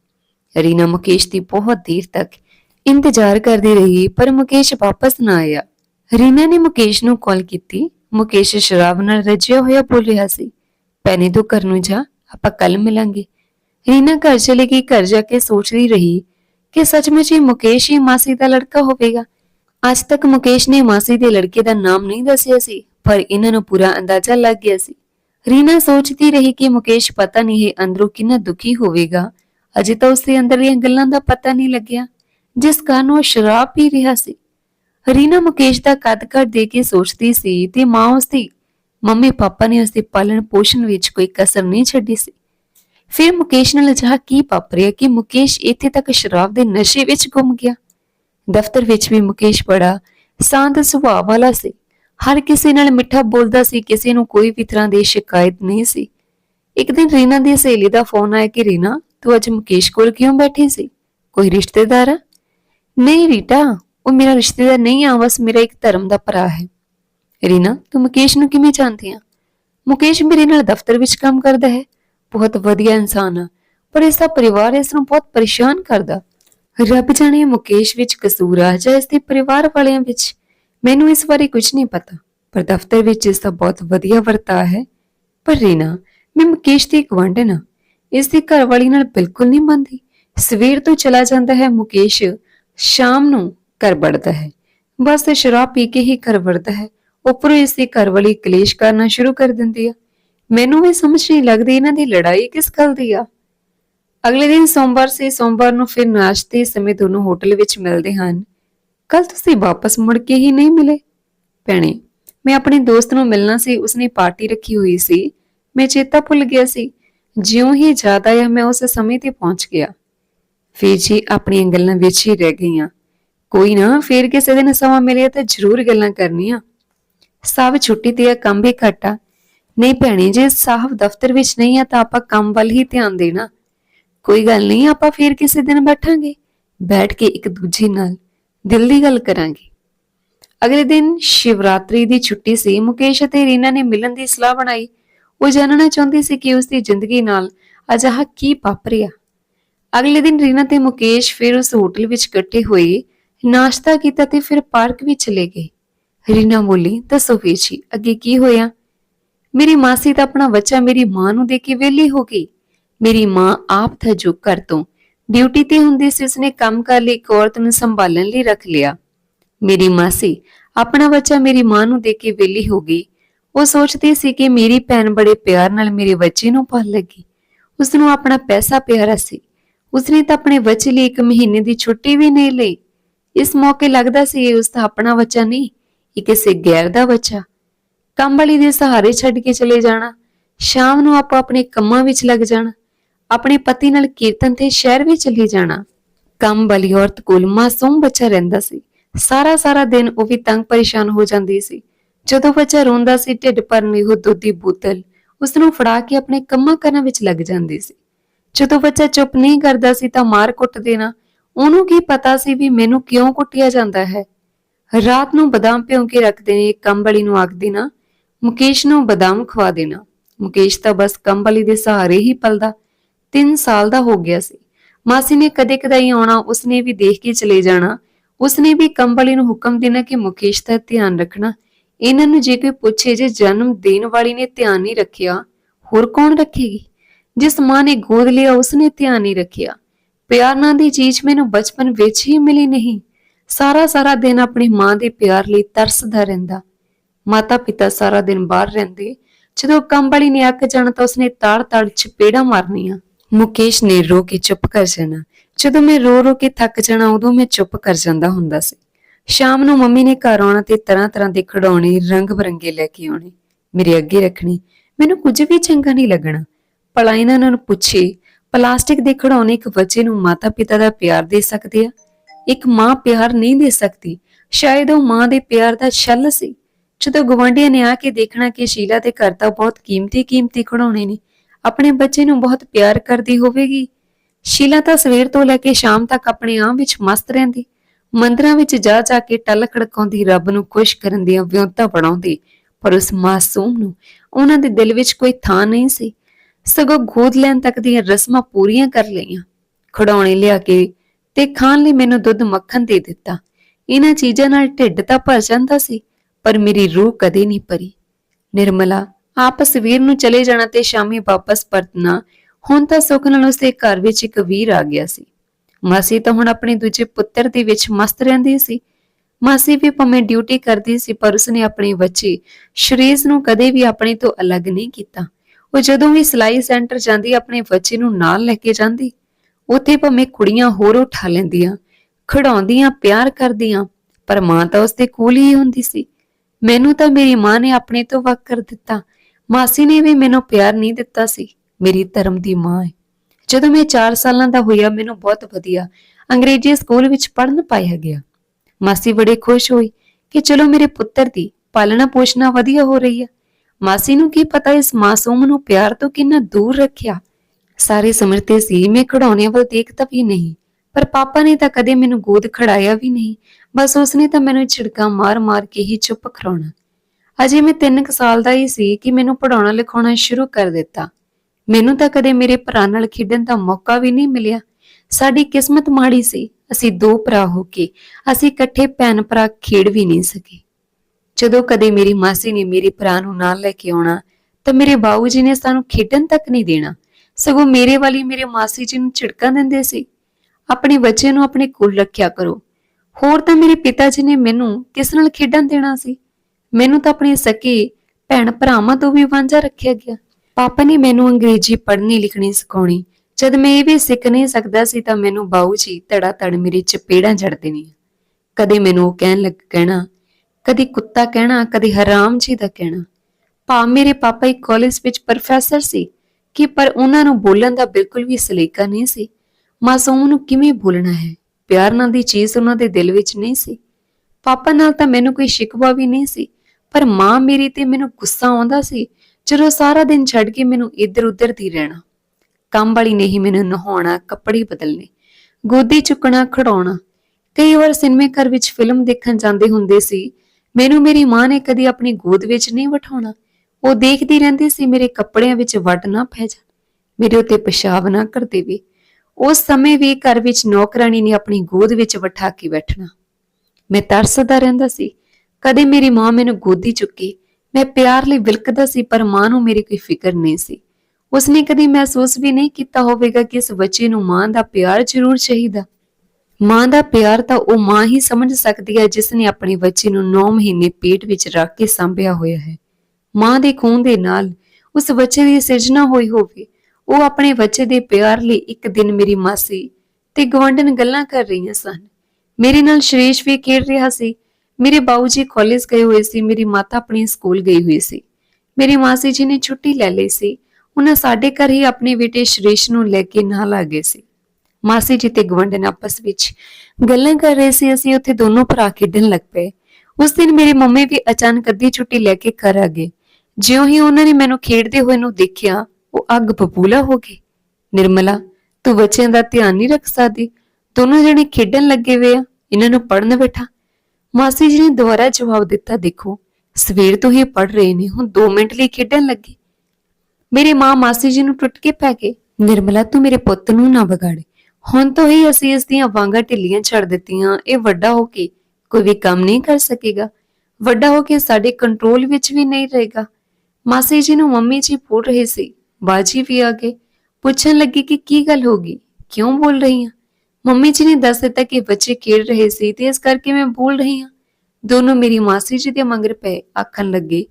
ਰੀਨਾ ਮੁਕੇਸ਼ ਦੀ ਬਹੁਤ ਦੇਰ ਤੱਕ ਇੰਤਜ਼ਾਰ ਕਰਦੀ ਰਹੀ, ਪਰ ਮੁਕੇਸ਼ ਵਾਪਸ ਨਾ ਆਇਆ। ਰੀਨਾ ਨੇ ਮੁਕੇਸ਼ ਨੂੰ ਕਾਲ ਕੀਤੀ ਮੁਕੇਸ਼ ਸ਼ਰਾਬ ਨਾਲ ਰੱਜਿਆ ਹੋਇਆ ਬੋਲ ਰਿਹਾ ਸੀ ਪੈਨੇ ਤੋਂ ਘਰ ਨੂੰ ਜਾ, ਆਪਾਂ ਕੱਲ ਮਿਲਾਂਗੇ। ਰੀਨਾ ਘਰ ਚਲੇ ਗਈ, ਘਰ ਜਾ ਕੇ ਸੋਚਦੀ ਰਹੀ ਕਿ ਸੱਚਮੁੱਚ ਹੀ ਮੁਕੇਸ਼ ਹੀ ਮਾਸੀ ਦਾ ਲੜਕਾ ਹੋਵੇਗਾ। ਅੱਜ ਤੱਕ ਮੁਕੇਸ਼ ਨੇ ਮਾਸੀ ਦੇ ਲੜਕੇ ਦਾ ਨਾਮ ਨਹੀਂ ਦੱਸਿਆ ਸੀ, ਪਰ ਇਹਨਾਂ ਨੂੰ ਪੂਰਾ ਅੰਦਾਜ਼ਾ ਲੱਗ ਗਿਆ ਸੀ। ਰੀਨਾ ਸੋਚਦੀ ਰਹੀ ਕਿ ਮੁਕੇਸ਼ ਪਤਾ ਨਹੀਂ ਇਹ ਅੰਦਰੋਂ ਕਿੰਨਾ ਦੁਖੀ ਹੋਵੇਗਾ। ਅਜੇ ਤਾਂ ਉਸਦੇ ਅੰਦਰ ਦੀਆਂ ਗੱਲਾਂ ਦਾ ਪਤਾ ਨਹੀਂ ਲੱਗਿਆ, ਜਿਸ ਕਾਰਨ ਉਹ ਸ਼ਰਾਬ ਪੀ ਰਿਹਾ ਸੀ। ਰੀਨਾ ਮੁਕੇਸ਼ ਦਾ ਕੱਦ ਘੱਟ ਦੇ ਕੇ ਸੋਚਦੀ ਸੀ ਤੇ ਮਾਂ ਉਸਦੀ ਮੰਮੀ ਪਾਪਾ ਨੇ ਉਸਦੇ ਪਾਲਣ ਪੋਸ਼ਣ ਵਿੱਚ ਕੋਈ ਕਸਰ ਨਹੀਂ ਛੱਡੀ ਸੀ। ਫਿਰ ਮੁਕੇਸ਼ ਨਾਲ ਅਜਿਹਾ ਕੀ ਵਾਪਰਿਆ ਕਿ ਮੁਕੇਸ਼ ਇੱਥੇ ਤੱਕ ਸ਼ਰਾਬ ਦੇ ਨਸ਼ੇ ਵਿੱਚ ਗੁੰਮ ਗਿਆ। ਦਫ਼ਤਰ ਵਿੱਚ ਵੀ ਮੁਕੇਸ਼ ਬੜਾ ਸ਼ਾਂਤ ਸੁਭਾਅ ਵਾਲਾ ਸੀ। ਹਰ ਕਿਸੇ ਨਾਲ ਮਿੱਠਾ ਬੋਲਦਾ ਸੀ, ਕਿਸੇ ਨੂੰ ਕੋਈ ਵੀ ਤਰ੍ਹਾਂ ਦੀ ਸ਼ਿਕਾਇਤ ਨਹੀਂ ਸੀ। ਇੱਕ ਦਿਨ ਰੀਨਾ ਦੀ ਸਹੇਲੀ ਦਾ ਫੋਨ ਆਇਆ ਕਿ ਰੀਨਾ, ਤੂੰ ਅੱਜ ਮੁਕੇਸ਼ ਕੋਲ ਕਿਉਂ ਬੈਠੀ ਸੀ? ਕੋਈ ਰਿਸ਼ਤੇਦਾਰ ਆ? ਨਹੀਂ ਰੀਟਾ। ਉਹ ਮੇਰਾ ਰਿਸ਼ਤੇਦਾਰ ਨਹੀਂ ਆ, ਬਸ ਮੇਰਾ ਇੱਕ ਧਰਮ ਦਾ ਭਰਾ ਹੈ। ਰੀਨਾ, ਤੂੰ ਮੁਕੇਸ਼ ਨੂੰ ਕਿਵੇਂ ਜਾਣਦੀ ਆ? ਮੁਕੇਸ਼ ਮੇਰੇ ਨਾਲ ਦਫ਼ਤਰ ਵਿੱਚ ਕੰਮ ਕਰਦਾ ਹੈ। ਬਹੁਤ ਵਧੀਆ ਇਨਸਾਨ ਆ, ਪਰ ਇਸ ਦਾ ਪਰਿਵਾਰ ਇਸ ਨੂੰ ਬਹੁਤ ਪਰੇਸ਼ਾਨ ਕਰਦਾ। ਰੱਬ ਜਾਣੇ ਮੁਕੇਸ਼ ਵਿੱਚ ਕਸੂਰ ਆ ਜਾਂ ਇਸ ਦੇ ਪਰਿਵਾਰ ਵਾਲਿਆਂ ਵਿੱਚ? ਮੈਨੂੰ ਇਸ ਬਾਰੇ ਕੁਝ ਨਹੀਂ ਪਤਾ, ਪਰ ਦਫ਼ਤਰ ਵਿੱਚ ਇਸ ਦਾ ਬਹੁਤ ਵਧੀਆ ਵਰਤਾ ਹੈ। ਪਰ ਰੀਨਾ, ਮੈਂ ਮੁਕੇਸ਼ ਦੀ ਗਵਾਂਢਣ ਆ ਇਸ ਦੀ ਘਰਵਾਲੀ ਨਾਲ ਬਿਲਕੁਲ ਨਹੀਂ ਬੰਦੀ ਸਵੇਰ ਤੋਂ ਚਲਾ ਜਾਂਦਾ ਹੈ ਮੁਕੇਸ਼, ਸ਼ਾਮ ਨੂੰ ਘਰ ਵੜਦਾ ਹੈ। ਬਸ ਸ਼ਰਾਬ ਪੀ ਕੇ ਹੀ ਘਰ ਵੜਦਾ ਹੈ। ਉੱਪਰੋਂ ਇਸ ਦੀ ਘਰ ਵਾਲੀ ਕਲੇਸ਼ ਕਰਨਾ ਸ਼ੁਰੂ ਕਰ ਦਿੰਦੀ ਆ। ਮੈਨੂੰ ਵੀ ਸਮਝ ਨਹੀਂ ਲੱਗਦੀ ਇਹਨਾਂ ਦੀ ਲੜਾਈ ਕਿਸ ਗੱਲ ਦੀ ਆ। ਅਗਲੇ ਦਿਨ ਸੋਮਵਾਰ ਸੇ ਸੋਮਵਾਰ ਨੂੰ ਫਿਰ ਨਾਸ਼ਤੇ ਸਮੇਂ ਦੋਨੋਂ ਹੋਟਲ ਵਿੱਚ ਮਿਲਦੇ ਹਨ। ਕੱਲ ਤੁਸੀਂ ਵਾਪਸ ਮੁੜ ਕੇ ਹੀ ਨਹੀਂ ਮਿਲੇ। ਭੈਣੇ, ਮੈਂ ਆਪਣੇ ਦੋਸਤ ਨੂੰ ਮਿਲਣਾ ਸੀ, ਉਸਨੇ ਪਾਰਟੀ ਰੱਖੀ ਹੋਈ ਸੀ। ਮੈਂ ਚੇਤਾ ਭੁੱਲ ਗਿਆ ਸੀ। ਜਿਉਂ ਹੀ ਜ਼ਿਆਦਾ ਆ ਮੈਂ ਉਸ ਸਮੇਂ ਤੇ ਪਹੁੰਚ ਗਿਆ। ਫਿਰ ਜੀ, ਆਪਣੀਆਂ ਗੱਲਾਂ ਵਿੱਚ ਹੀ ਰਹਿ ਗਈਆਂ। ਕੋਈ ਨਾ, ਫੇਰ ਕਿਸੇ ਦਿਨ ਸਮਾਂ ਮਿਲਿਆ ਤਾਂ ਜ਼ਰੂਰ ਗੱਲਾਂ ਕਰਨੀਆਂ। ਸਭ ਛੁੱਟੀ ਤੇ ਆ, ਕੰਮ ਵੀ ਘਟਾ ਨਹੀਂ ਭੈਣੇ, ਜੇ ਸਾਹਿਬ ਦਫ਼ਤਰ ਵਿੱਚ ਨਹੀਂ ਆ ਤਾਂ ਆਪਾਂ ਕੰਮ ਵੱਲ ਹੀ ਧਿਆਨ ਦੇਣਾ। ਕੋਈ ਗੱਲ ਨਹੀਂ, ਆਪਾਂ ਫੇਰ ਕਿਸੇ ਦਿਨ ਬੈਠਾਂਗੇ। ਬੈਠ ਕੇ ਇੱਕ ਦੂਜੇ ਨਾਲ ਦਿਲ ਦੀ ਗੱਲ ਕਰਾਂਗੇ। ਅਗਲੇ ਦਿਨ ਸ਼ਿਵਰਾਤਰੀ ਦੀ ਛੁੱਟੀ ਸੀ, ਮੁਕੇਸ਼ ਅਤੇ ਰੀਨਾ ਨੇ ਮਿਲਣ ਦੀ ਸਲਾਹ ਬਣਾਈ। ਉਹ ਜਾਣਨਾ ਚਾਹੁੰਦੀ ਸੀ ਕਿ ਉਸ ਦੀ ਜ਼ਿੰਦਗੀ ਨਾਲ ਅਜਿਹਾ ਕੀ ਵਾਪਰਿਆ। ਅਗਲੇ ਦਿਨ ਰੀਨਾ ਤੇ ਮੁਕੇਸ਼ ਫਿਰ ਉਸ ਹੋਟਲ ਵਿੱਚ ਇਕੱਠੇ ਹੋਏ। ਨਾਸ਼ਤਾ ਕੀਤਾ ਤੇ ਫਿਰ ਪਾਰਕ ਵੀ ਚਲੇ ਗਏ। ਰੀਨਾ ਬੋਲੀ, ਦੱਸੋ ਵੀਰ ਜੀ, ਅੱਗੇ ਕੀ ਹੋਇਆ? ਮੇਰੀ ਮਾਸੀ ਤਾਂ ਆਪਣਾ ਬੱਚਾ ਮੇਰੀ ਮਾਂ ਨੂੰ ਦੇ ਕੇ ਵਿਹਲੀ ਹੋ ਗਈ। ਮੇਰੀ ਮਾਂ ਆਪ ਥਾ ਜੋ ਕਰ ਤੋਂ। ਡਿਊਟੀ ਤੇ ਹੁੰਦੀ ਸੀ ਉਸਨੇ ਕੰਮ ਕਰ ਲਈ, ਇੱਕ ਔਰਤ ਨੂੰ ਸੰਭਾਲਣ ਲਈ ਰੱਖ ਲਿਆ। ਮੇਰੀ ਮਾਸੀ, ਆਪਣਾ ਬੱਚਾ ਮੇਰੀ ਮਾਂ ਨੂੰ ਦੇ ਕੇ ਵਿਹਲੀ ਹੋ ਗਈ। ਉਹ ਸੋਚਦੀ ਸੀ ਕਿ ਮੇਰੀ ਭੈਣ ਬੜੇ ਪਿਆਰ ਨਾਲ ਮੇਰੇ ਬੱਚੇ ਨੂੰ ਪਾਲ ਲੱਗੀ। ਉਸ ਨੂੰ ਆਪਣਾ ਪੈਸਾ ਪਿਆਰਾ ਸੀ। ਉਸਨੇ ਤਾਂ ਆਪਣੇ ਬੱਚੇ ਲਈ ਇੱਕ ਮਹੀਨੇ ਦੀ ਛੁੱਟੀ ਵੀ ਨਹੀਂ ਲਈ। ਇਸ ਮੌਕੇ ਲੱਗਦਾ ਸੀ ਇਹ ਉਸ ਦਾ ਆਪਣਾ ਬੱਚਾ ਨਹੀਂ, ਇਹ ਕਿਸੇ ਗੈਰ ਦਾ ਬੱਚਾ। ਕੰਮ ਵਾਲੀ ਦੇ ਸਹਾਰੇ ਛੱਡ ਕੇ ਚਲੇ ਜਾਣਾ। ਸ਼ਾਮ ਨੂੰ ਆਪਾਂ ਆਪਣੇ ਕੰਮਾਂ ਵਿੱਚ ਲੱਗ ਜਾਣਾ। ਆਪਣੇ ਪਤੀ ਨਾਲ ਕੀਰਤਨ ਤੇ ਸ਼ਹਿਰ ਵੀ ਚਲੀ ਜਾਣਾ। ਕੰਮ ਵਾਲੀ ਔਰਤ ਕੋਲ ਮਾਸੂਮ ਬੱਚਾ ਰਹਿੰਦਾ ਸੀ। ਸਾਰਾ ਸਾਰਾ ਦਿਨ ਉਹ ਵੀ ਤੰਗ ਪਰੇਸ਼ਾਨ ਹੋ ਜਾਂਦੀ ਸੀ। ਜਦੋਂ ਬੱਚਾ ਰੋਂਦਾ ਸੀ, ਢਿੱਡ ਭਰਨੀ ਉਹ ਦੁੱਧ ਦੀ ਬੋਤਲ ਉਸ ਨੂੰ ਫੜਾ ਕੇ ਆਪਣੇ ਕੰਮਾਂ ਕਰਨ ਵਿੱਚ ਲੱਗ ਜਾਂਦੀ ਸੀ। ਜਦੋਂ ਬੱਚਾ ਚੁੱਪ ਨਹੀਂ ਕਰਦਾ ਸੀ ਤਾਂ ਮਾਰ ਕੁੱਟ ਦੇਣਾ ਉਹਨੂੰ ਕੀ ਪਤਾ ਸੀ ਵੀ ਮੈਨੂੰ ਕਿਉਂ ਕੁੱਟਿਆ ਜਾਂਦਾ ਹੈ? ਰਾਤ ਨੂੰ ਬਦਾਮ ਭਿਉਂ ਕੇ ਰੱਖ ਦੇਣੇ ਕੰਬਲੀ ਨੂੰ ਆਖ ਦੇਣਾ ਮੁਕੇਸ਼ ਨੂੰ ਬਦਾਮ ਖਵਾ ਦੇਣਾ। ਮੁਕੇਸ਼ ਤਾਂ ਬਸ ਕੰਬਲੀ ਦੇ ਸਹਾਰੇ ਹੀ ਪਲਦਾ। 3 ਸਾਲ ਦਾ ਹੋ ਗਿਆ ਸੀ। ਮਾਸੀ ਨੇ ਕਦੇ ਕਦਾਈ ਆਉਣਾ, ਉਸਨੇ ਵੀ ਦੇਖ ਕੇ ਚਲੇ ਜਾਣਾ। ਉਸਨੇ ਵੀ ਕੰਬਲੀ ਨੂੰ ਹੁਕਮ ਦੇਣਾ ਕਿ ਮੁਕੇਸ਼ ਦਾ ਧਿਆਨ ਰੱਖਣਾ। ਇਹਨਾਂ ਨੂੰ ਜੇ ਕੋਈ ਪੁੱਛੇ ਜੇ ਜਨਮ ਦੇਣ ਵਾਲੀ ਨੇ ਧਿਆਨ ਨਹੀਂ ਰੱਖਿਆ, ਹੋਰ ਕੌਣ ਰੱਖੇਗੀ? ਜਿਸ ਮਾਂ ਨੇ ਗੋਦ ਲਿਆ, ਉਸਨੇ ਧਿਆਨ ਨਹੀਂ ਰੱਖਿਆ। ਪਿਆਰ ਨਾਂ ਦੀ ਚੀਜ਼ ਮੈਨੂੰ ਬਚਪਨ ਵਿੱਚ ਹੀ ਮਿਲੀ ਨਹੀਂ। ਸਾਰਾ ਸਾਰਾ ਦਿਨ ਆਪਣੀ ਮਾਂ ਦੇ ਪਿਆਰ ਲਈ ਤਰਸਦਾ ਰਹਿੰਦਾ। ਮਾਤਾ ਪਿਤਾ ਸਾਰਾ ਦਿਨ ਬਾਹਰ ਰਹਿੰਦੇ। ਜਦੋਂ ਕੰਮ ਵਾਲੀ ਨੇ ਅੱਕ ਜਾਣਾ ਤਾਂ ਉਸਨੇ ਤਾੜ-ਤਾੜ ਚਪੇੜਾ ਮਾਰਨੀਆਂ। ਮੁਕੇਸ਼ ਨੇ ਰੋ ਕੇ ਚੁੱਪ ਕਰ ਜਾਣਾ। ਜਦੋਂ ਮੈਂ ਰੋ ਰੋ ਕੇ ਥੱਕ ਜਾਣਾ, ਉਦੋਂ ਮੈਂ ਚੁੱਪ ਕਰ ਜਾਂਦਾ ਹੁੰਦਾ ਸੀ। ਸ਼ਾਮ ਨੂੰ ਮੰਮੀ ਨੇ ਘਰ ਆਉਣਾ ਤੇ ਤਰ੍ਹਾਂ ਤਰ੍ਹਾਂ ਦੇ ਖਿਡੌਣੇ, ਰੰਗ ਬਰੰਗੇ ਲੈ ਕੇ ਆਉਣੇ। ਮੇਰੇ ਅੱਗੇ ਰੱਖਣੀ। ਮੈਨੂੰ ਕੁਝ ਵੀ ਚੰਗਾ ਨਹੀਂ ਲੱਗਣਾ। ਭਲਾ ਇਹਨਾਂ ਨੂੰ ਪੁੱਛੇ ਪਲਾਸਟਿਕ ਦੇ ਖਿਡੌਣੇ ਇੱਕ ਬੱਚੇ ਨੂੰ ਮਾਤਾ-ਪਿਤਾ ਦਾ ਪਿਆਰ ਦੇ ਸਕਦੇ ਆ। ਇੱਕ ਮਾਂ ਪਿਆਰ ਨਹੀਂ ਦੇ ਸਕਦੀ। ਸ਼ਾਇਦ ਉਹ ਮਾਂ ਦੇ ਪਿਆਰ ਦਾ ਛਲ ਸੀ। ਜਦੋਂ ਗਵਾਂਢੀਆਂ ਨੇ ਆ ਕੇ ਦੇਖਣਾ ਕਿ ਸ਼ੀਲਾ ਦੇ ਘਰ ਤਾਂ ਬਹੁਤ ਕੀਮਤੀ ਕੀਮਤੀ ਖਿਡੌਣੇ ਨੇ, ਆਪਣੇ ਬੱਚੇ ਨੂੰ ਬਹੁਤ ਪਿਆਰ ਕਰਦੀ ਹੋਵੇਗੀ। ਸ਼ੀਲਾ ਤਾਂ ਸਵੇਰ ਤੋਂ ਲੈ ਕੇ ਸ਼ਾਮ ਤੱਕ ਆਪਣੇ ਆਮ ਵਿੱਚ ਮਸਤ ਰਹਿੰਦੀ। ਮੰਦਰਾਂ ਵਿੱਚ ਜਾ ਜਾ ਕੇ ਟੱਲ ਖੜਕਾਉਂਦੀ, ਰੱਬ ਨੂੰ ਖੁਸ਼ ਕਰਨ ਦੀਆਂ ਵਿਉਂਤਾਂ ਬਣਾਉਂਦੀ। ਪਰ ਉਸ ਮਾਸੂਮ ਨੂੰ ਉਹਨਾਂ ਦੇ ਦਿਲ ਵਿੱਚ ਕੋਈ ਥਾਂ ਨਹੀਂ ਸੀ। ਸਗੋਂ ਗੋਦ ਲੈਣ ਤੱਕ ਦੀਆਂ ਰਸਮਾਂ ਪੂਰੀਆਂ ਕਰ ਲਈਆਂ। ਖਿਡੌਣੇ ਲਿਆ ਕੇ ਤੇ ਖਾਣ ਲਈ ਮੈਨੂੰ ਦੁੱਧ ਮੱਖਣ ਦੇ ਦਿੱਤਾ। ਇਹਨਾਂ ਚੀਜ਼ਾਂ ਨਾਲ ਢਿੱਡ ਤਾਂ ਭਰ ਜਾਂਦਾ ਸੀ, ਪਰ ਮੇਰੀ ਰੂਹ ਕਦੇ ਨਹੀਂ ਭਰੀ। ਨਿਰਮਲਾ ਆਪਸ ਵੀਰ ਨੂੰ ਚਲੇ ਜਾਣਾ ਤੇ ਸ਼ਾਮੀ ਵਾਪਸ ਪਰਤਣਾ, ਹੁਣ ਤਾਂ ਸੁੱਖ ਨਾਲ ਉਸਦੇ ਘਰ ਵਿੱਚ ਇੱਕ ਵੀਰ ਆ ਗਿਆ ਸੀ। ਮਾਸੀ ਤਾਂ ਹੁਣ ਆਪਣੇ ਦੂਜੇ ਪੁੱਤਰ ਦੇ ਵਿੱਚ ਮਸਤ ਰਹਿੰਦੀ ਸੀ। ਮਾਸੀ ਵੀ ਭਾਵੇਂ ਡਿਊਟੀ ਕਰਦੀ ਸੀ, ਪਰ ਉਸਨੇ ਆਪਣੇ ਬੱਚੇ ਸ਼ਰੀਜ਼ ਨੂੰ ਕਦੇ ਵੀ ਆਪਣੇ ਤੋਂ ਅਲੱਗ ਨਹੀਂ ਕੀਤਾ। ਉਹ ਜਦੋਂ ਵੀ ਸਿਲਾਈ ਸੈਂਟਰ ਜਾਂਦੀ, ਆਪਣੇ ਬੱਚੇ ਨੂੰ ਨਾਲ ਲੈ ਕੇ ਜਾਂਦੀ, ਉੱਥੇ ਭਾਵੇਂ ਕੁੜੀਆਂ ਹੋਰ ਉਠਾ ਲੈਂਦੀਆਂ ਖੜਾਉਂਦੀਆਂ ਪਿਆਰ ਕਰਦੀਆਂ, ਪਰ ਮਾਂ ਤਾਂ ਉਸਦੇ ਕੋਲ ਹੀ ਹੁੰਦੀ ਸੀ। ਮੈਨੂੰ ਤਾਂ ਮੇਰੀ ਮਾਂ ਨੇ ਆਪਣੇ ਤੋਂ ਵੱਖ ਕਰ ਦਿੱਤਾ। ਮਾਸੀ ਨੇ ਵੀ ਮੈਨੂੰ ਪਿਆਰ ਨਹੀਂ ਦਿੱਤਾ ਸੀ। ਮੇਰੀ ਧਰਮ ਦੀ ਮਾਂ ਹੈ ਜਦੋਂ ਮੈਂ 4 ਸਾਲਾਂ ਦਾ ਹੋਇਆ, ਮੈਨੂੰ ਬਹੁਤ ਵਧੀਆ ਅੰਗਰੇਜ਼ੀ ਸਕੂਲ ਵਿੱਚ ਪੜ੍ਹਨ ਪਾਇਆ ਗਿਆ। ਮਾਸੀ ਬੜੇ ਖੁਸ਼ ਹੋਈ ਕਿ ਚਲੋ ਮੇਰੇ ਪੁੱਤਰ ਦੀ ਪਾਲਣਾ ਪੋਸ਼ਣਾ ਵਧੀਆ ਹੋ ਰਹੀ ਹੈ ਮਾਸੀ ਨੂੰ ਕੀ ਪਤਾ ਇਸ ਮਾਸੂਮ ਨੂੰ ਪਿਆਰ ਤੋਂ ਕਿੰਨਾ ਦੂਰ ਰੱਖਿਆ? ਸਾਰੇ ਸਮਝਦੇ ਸੀ, ਮੈਂ ਖਿਡੌਣਿਆਂ ਵੱਲ ਦੇਖਦਾ ਵੀ ਨਹੀਂ, ਪਰ ਪਾਪਾ ਨੇ ਤਾਂ ਕਦੇ ਮੈਨੂੰ ਗੋਦ ਖੜਾਇਆ ਵੀ ਨਹੀਂ, ਬਸ ਉਸਨੇ ਤਾਂ ਮੈਨੂੰ ਝਿੜਕਾਂ ਮਾਰ-ਮਾਰ ਕੇ ਹੀ ਚੁੱਪ ਕਰਾਉਣਾ ਅਜੇ ਮੈਂ 3 ਸਾਲ ਦਾ ਹੀ ਸੀ ਕਿ ਮੈਨੂੰ ਪੜਾਉਣਾ ਲਿਖਾਉਣਾ ਸ਼ੁਰੂ ਕਰ ਦਿੱਤਾ। ਮੈਨੂੰ ਤਾਂ ਕਦੇ ਮੇਰੇ ਭਰਾ ਨਾਲ ਖੇਡਣ ਦਾ ਮੌਕਾ ਵੀ ਨਹੀਂ ਮਿਲਿਆ। ਸਾਡੀ ਕਿਸਮਤ ਮਾੜੀ ਸੀ, ਅਸੀਂ ਦੋ ਭਰਾ ਹੋ ਕੇ, ਅਸੀਂ ਇਕੱਠੇ ਭੈਣ ਭਰਾ ਖੇਡ ਵੀ ਨਹੀਂ ਸਕੇ। ਜਦੋਂ ਕਦੇ ਮੇਰੀ ਮਾਸੀ ਨੇ ਮੇਰੇ ਭਰਾ ਨੂੰ ਨਾਲ ਲੈ ਕੇ ਆਉਣਾ, ਤਾਂ ਮੇਰੇ ਬਾਊ ਜੀ ਨੇ ਸਾਨੂੰ ਖੇਡਣ ਤੱਕ ਨਹੀਂ ਦੇਣਾ। ਸਗੋਂ ਮੇਰੇ ਵਾਲੀ ਮੇਰੇ ਮਾਸੀ ਜੀ ਨੂੰ ਝਿੜਕਾਂ ਦਿੰਦੇ ਸੀ। ਆਪਣੇ ਬੱਚੇ ਨੂੰ ਆਪਣੇ ਕੋਲ ਰੱਖਿਆ ਕਰੋ। ਹੋਰ ਤਾਂ ਮੇਰੇ ਪਿਤਾ ਜੀ ਨੇ ਮੈਨੂੰ ਕਿਸ ਨਾਲ ਖੇਡਣ ਦੇਣਾ ਸੀ? ਮੈਨੂੰ ਤਾਂ ਆਪਣੇ ਸਕੇ ਭੈਣ ਭਰਾਵਾਂ ਤੋਂ ਵੀ ਵਾਂਝਾ ਰੱਖਿਆ ਗਿਆ। ਪਾਪਾ ਨੇ ਮੈਨੂੰ ਅੰਗਰੇਜ਼ੀ ਪੜ੍ਹਨੀ ਲਿਖਣੀ ਸਿਖਾਉਣੀ। ਜਦ ਮੈਂ ਇਹ ਵੀ ਸਿੱਖ ਨਹੀਂ ਸਕਦਾ ਸੀ ਤਾਂ ਮੈਨੂੰ ਬਾਊ ਜੀ ਧੜਾ ਧੜ ਮੇਰੀ ਚਪੇੜਾਂ ਜੜ ਦੇਣੀਆਂ ਕਦੇ ਮੈਨੂੰ ਉਹ ਕਹਿਣ ਲੱਗ ਕਹਿਣਾ ਕਦੀ ਕੁੱਤਾ ਕਹਿਣਾ, ਕਦੀ ਹਰਾਮ ਜੀ ਦਾ ਕਹਿਣਾ। ਭਾ, ਮੇਰੇ ਪਾਪਾ ਇੱਕ ਕਾਲਜ ਵਿੱਚ ਪ੍ਰੋਫੈਸਰ ਸੀ। ਕਿ ਪਰ ਉਹਨਾਂ ਨੂੰ ਬੋਲਣ ਦਾ ਬਿਲਕੁਲ ਵੀ ਸਲੀਕਾ ਨਹੀਂ ਸੀ? ਮਾਸੂਮ ਨੂੰ ਕਿਵੇਂ ਬੋਲਣਾ ਹੈ? ਪਿਆਰ ਨਾਲ ਦੀ ਚੀਜ਼ ਉਹਨਾਂ ਦੇ ਦਿਲ ਵਿੱਚ ਨਹੀਂ ਸੀ। ਪਾਪਾ ਨਾਲ ਤਾਂ ਮੈਨੂੰ ਕੋਈ ਸ਼ਿਕਵਾ ਵੀ ਨਹੀਂ ਸੀ। ਪਰ ਮਾਂ ਮੇਰੀ ਤੇ ਮੈਨੂੰ ਗੁੱਸਾ ਆਉਂਦਾ ਸੀ, ਜਦੋਂ ਸਾਰਾ ਦਿਨ ਛੱਡ ਕੇ ਮੈਨੂੰ ਇੱਧਰ ਉੱਧਰ ਦੀ ਰਹਿਣਾ। ਕੰਮ ਵਾਲੀ ਨੇ ਹੀ ਮੈਨੂੰ ਨਹਾਉਣਾ, ਕੱਪੜੇ ਬਦਲਨੇ ਗੋਦੀ ਚੁੱਕਣਾ ਖੜਾਉਣਾ ਕਈ ਵਾਰ ਸਿਨੇਮੇ ਘਰ ਵਿੱਚ ਫਿਲਮ ਦੇਖਣ ਜਾਂਦੇ ਹੁੰਦੇ ਸੀ। ਮੈਨੂੰ ਮੇਰੀ ਮਾਂ ਨੇ ਕਦੀ ਆਪਣੀ ਗੋਦ ਵਿੱਚ ਨਹੀਂ ਬਿਠਾਉਣਾ। ਉਹ ਦੇਖਦੀ ਰਹਿੰਦੀ ਸੀ ਮੇਰੇ ਕੱਪੜਿਆਂ ਵਿੱਚ ਵੱਟ ਨਾ ਪੈ ਜਾਣ। ਮੇਰੇ ਉੱਤੇ ਪਿਸ਼ਾਬ ਨਾ ਕਰ ਦੇਵੇ। ਉਸ ਸਮੇਂ ਵੀ ਘਰ ਵਿੱਚ ਨੌਕਰਾਨੀ ਨੇ ਆਪਣੀ ਗੋਦ ਵਿੱਚ ਬਿਠਾ ਕੇ ਬੈਠਣਾ। ਮੈਂ ਤਰਸਦਾ ਰਹਿੰਦਾ ਸੀ। ਕਦੇ ਮੇਰੀ ਮਾਂ ਮੈਨੂੰ ਗੋਦੀ ਚੁੱਕੀ। ਮੈਂ ਪਿਆਰ ਲਈ ਵਿਲਕਦਾ ਸੀ, ਪਰ ਮਾਂ ਨੂੰ ਮੇਰੀ ਕੋਈ ਫਿਕਰ ਨਹੀਂ ਸੀ। ਉਸਨੇ ਕਦੀ ਮਹਿਸੂਸ ਵੀ ਨਹੀਂ ਕੀਤਾ ਹੋਵੇਗਾ ਕਿ ਇਸ ਬੱਚੇ ਨੂੰ ਮਾਂ ਦਾ ਪਿਆਰ ਜ਼ਰੂਰ ਚਾਹੀਦਾ। ਮਾਂ ਦਾ ਪਿਆਰ ਤਾਂ ਉਹ ਮਾਂ ਹੀ ਸਮਝ ਸਕਦੀ ਹੈ ਜਿਸ ਨੇ ਆਪਣੇ ਬੱਚੇ ਨੂੰ 9 ਮਹੀਨੇ ਪੇਟ ਵਿੱਚ ਰੱਖ ਕੇ ਸੰਭਿਆ ਹੋਇਆ ਹੈ। ਮਾਂ ਦੇ ਖੂਨ ਦੇ ਨਾਲ ਉਸ ਬੱਚੇ ਦੀ ਸਿਰਜਣਾ ਹੋਈ ਹੋਵੇ। ਉਹ ਆਪਣੇ ਬੱਚੇ ਦੇ ਪਿਆਰ ਲਈ ਇੱਕ ਦਿਨ ਮੇਰੀ ਮਾਸੀ ਤੇ ਗਵੰਡਨ ਗੱਲਾਂ ਕਰ ਰਹੀਆਂ ਸਨ। ਮੇਰੇ ਨਾਲ ਸ਼੍ਰੇਸ਼ ਵੀ ਖੇਡ ਰਿਹਾ ਸੀ। ਮੇਰੇ ਬਾਊ ਜੀ ਕਾਲਜ ਗਏ ਹੋਏ ਸੀ। ਮੇਰੀ ਮਾਤਾ ਆਪਣੀ ਸਕੂਲ ਗਈ ਹੋਈ ਸੀ। ਮੇਰੀ ਮਾਸੀ ਜੀ ਨੇ ਛੁੱਟੀ ਲੈ ਲਈ ਸੀ। ਉਹਨਾਂ ਸਾਡੇ ਘਰ ਹੀ ਆਪਣੇ ਬੇਟੇ ਸ਼੍ਰੇਸ਼ ਨੂੰ ਲੈ ਕੇ ਨਾਲ ਆ ਗਏ ਸੀ। ਮਾਸੀ ਜੀ ਤੇ ਗਵੰਡਨ ਆਪਸ ਵਿੱਚ ਗੱਲਾਂ ਕਰ ਰਹੇ ਸੀ, ਅਸੀਂ ਉੱਥੇ ਦੋਨੋਂ ਭਰਾ ਖੇਡਣ ਲੱਗ ਪਏ। ਉਸ ਦਿਨ ਮੇਰੀ ਮੰਮੀ ਵੀ ਅਚਾਨਕ ਅੱਧੀ ਛੁੱਟੀ ਲੈ ਕੇ ਘਰ ਆ ਗਏ। ਜਿਉਂ ਹੀ ਉਹਨਾਂ ਨੇ ਮੈਨੂੰ ਖੇਡਦੇ ਹੋਏ ਨੂੰ ਦੇਖਿਆ, ਉਹ ਅੱਗ ਬਬੂਲਾ ਹੋ ਗਈ। ਨਿਰਮਲਾ, ਤੂੰ ਬੱਚਿਆਂ ਦਾ ਧਿਆਨ ਨਹੀਂ ਰੱਖ ਸਕਦੀ। ਦੋਨੋਂ ਜਣੇ ਖੇਡਣ ਲੱਗੇ ਹੋਏ ਆ, ਇਹਨਾਂ ਨੂੰ ਪੜਨ ਬੈਠਾ। ਮਾਸੀ ਜੀ ਨੇ ਦੁਬਾਰਾ ਜਵਾਬ ਦਿੱਤਾ, ਦੇਖੋ, ਸਵੇਰ ਤੋਂ ਹੀ ਪੜ ਰਹੇ ਨੇ, ਹੁਣ 2 ਮਿੰਟ ਲਈ ਖੇਡਣ ਲੱਗੇ। ਮੇਰੇ ਮਾਂ ਮਾਸੀ ਜੀ ਨੂੰ ਟੁੱਟ ਕੇ ਪੈ ਗਏ। ਨਿਰਮਲਾ, ਤੂੰ ਮੇਰੇ ਪੁੱਤ ਨੂੰ ਨਾ ਵਿਗਾੜੇ। ਹੁਣ ਤੋਂ ਹੀ ਅਸੀਂ ਇਸ ਦੀਆਂ ਵਾਂਗਾਂ ਢਿੱਲੀਆਂ ਛੱਡ ਦਿੱਤੀਆਂ। ਇਹ ਵੱਡਾ ਹੋ ਕੇ ਕੋਈ ਵੀ ਕੰਮ ਨਹੀਂ ਕਰ ਸਕੇਗਾ। ਵੱਡਾ ਹੋ ਕੇ ਸਾਡੇ ਕੰਟਰੋਲ ਵਿੱਚ ਵੀ ਨਹੀਂ ਰਹੇਗਾ। ਮਾਸੀ ਜੀ ਨੂੰ ਮੰਮੀ ਜੀ ਬੋਲ ਰਹੇ ਸੀ। ਬਾਜੀ ਵੀ ਆ ਗਏ। ਪੁੱਛਣ ਲੱਗੀ ਕਿ ਕੀ ਗੱਲ ਹੋ ਗਈ? ਕਿਉਂ ਬੋਲ ਰਹੀ ਹਾਂ ਮੰਮੀ ਜੀ ਨੇ ਦੱਸ ਦਿੱਤਾ ਕਿ ਬੱਚੇ ਖੇਡ ਰਹੇ ਸੀ ਤੇ ਇਸ ਕਰਕੇ ਮੈਂ ਬੋਲ ਰਹੀ ਹਾਂ। ਦੋਨੋਂ ਮੇਰੀ ਮਾਸੀ ਜੀ ਦੇ ਮੰਗਰ ਪਏ ਆਖਣ ਲੱਗੇ,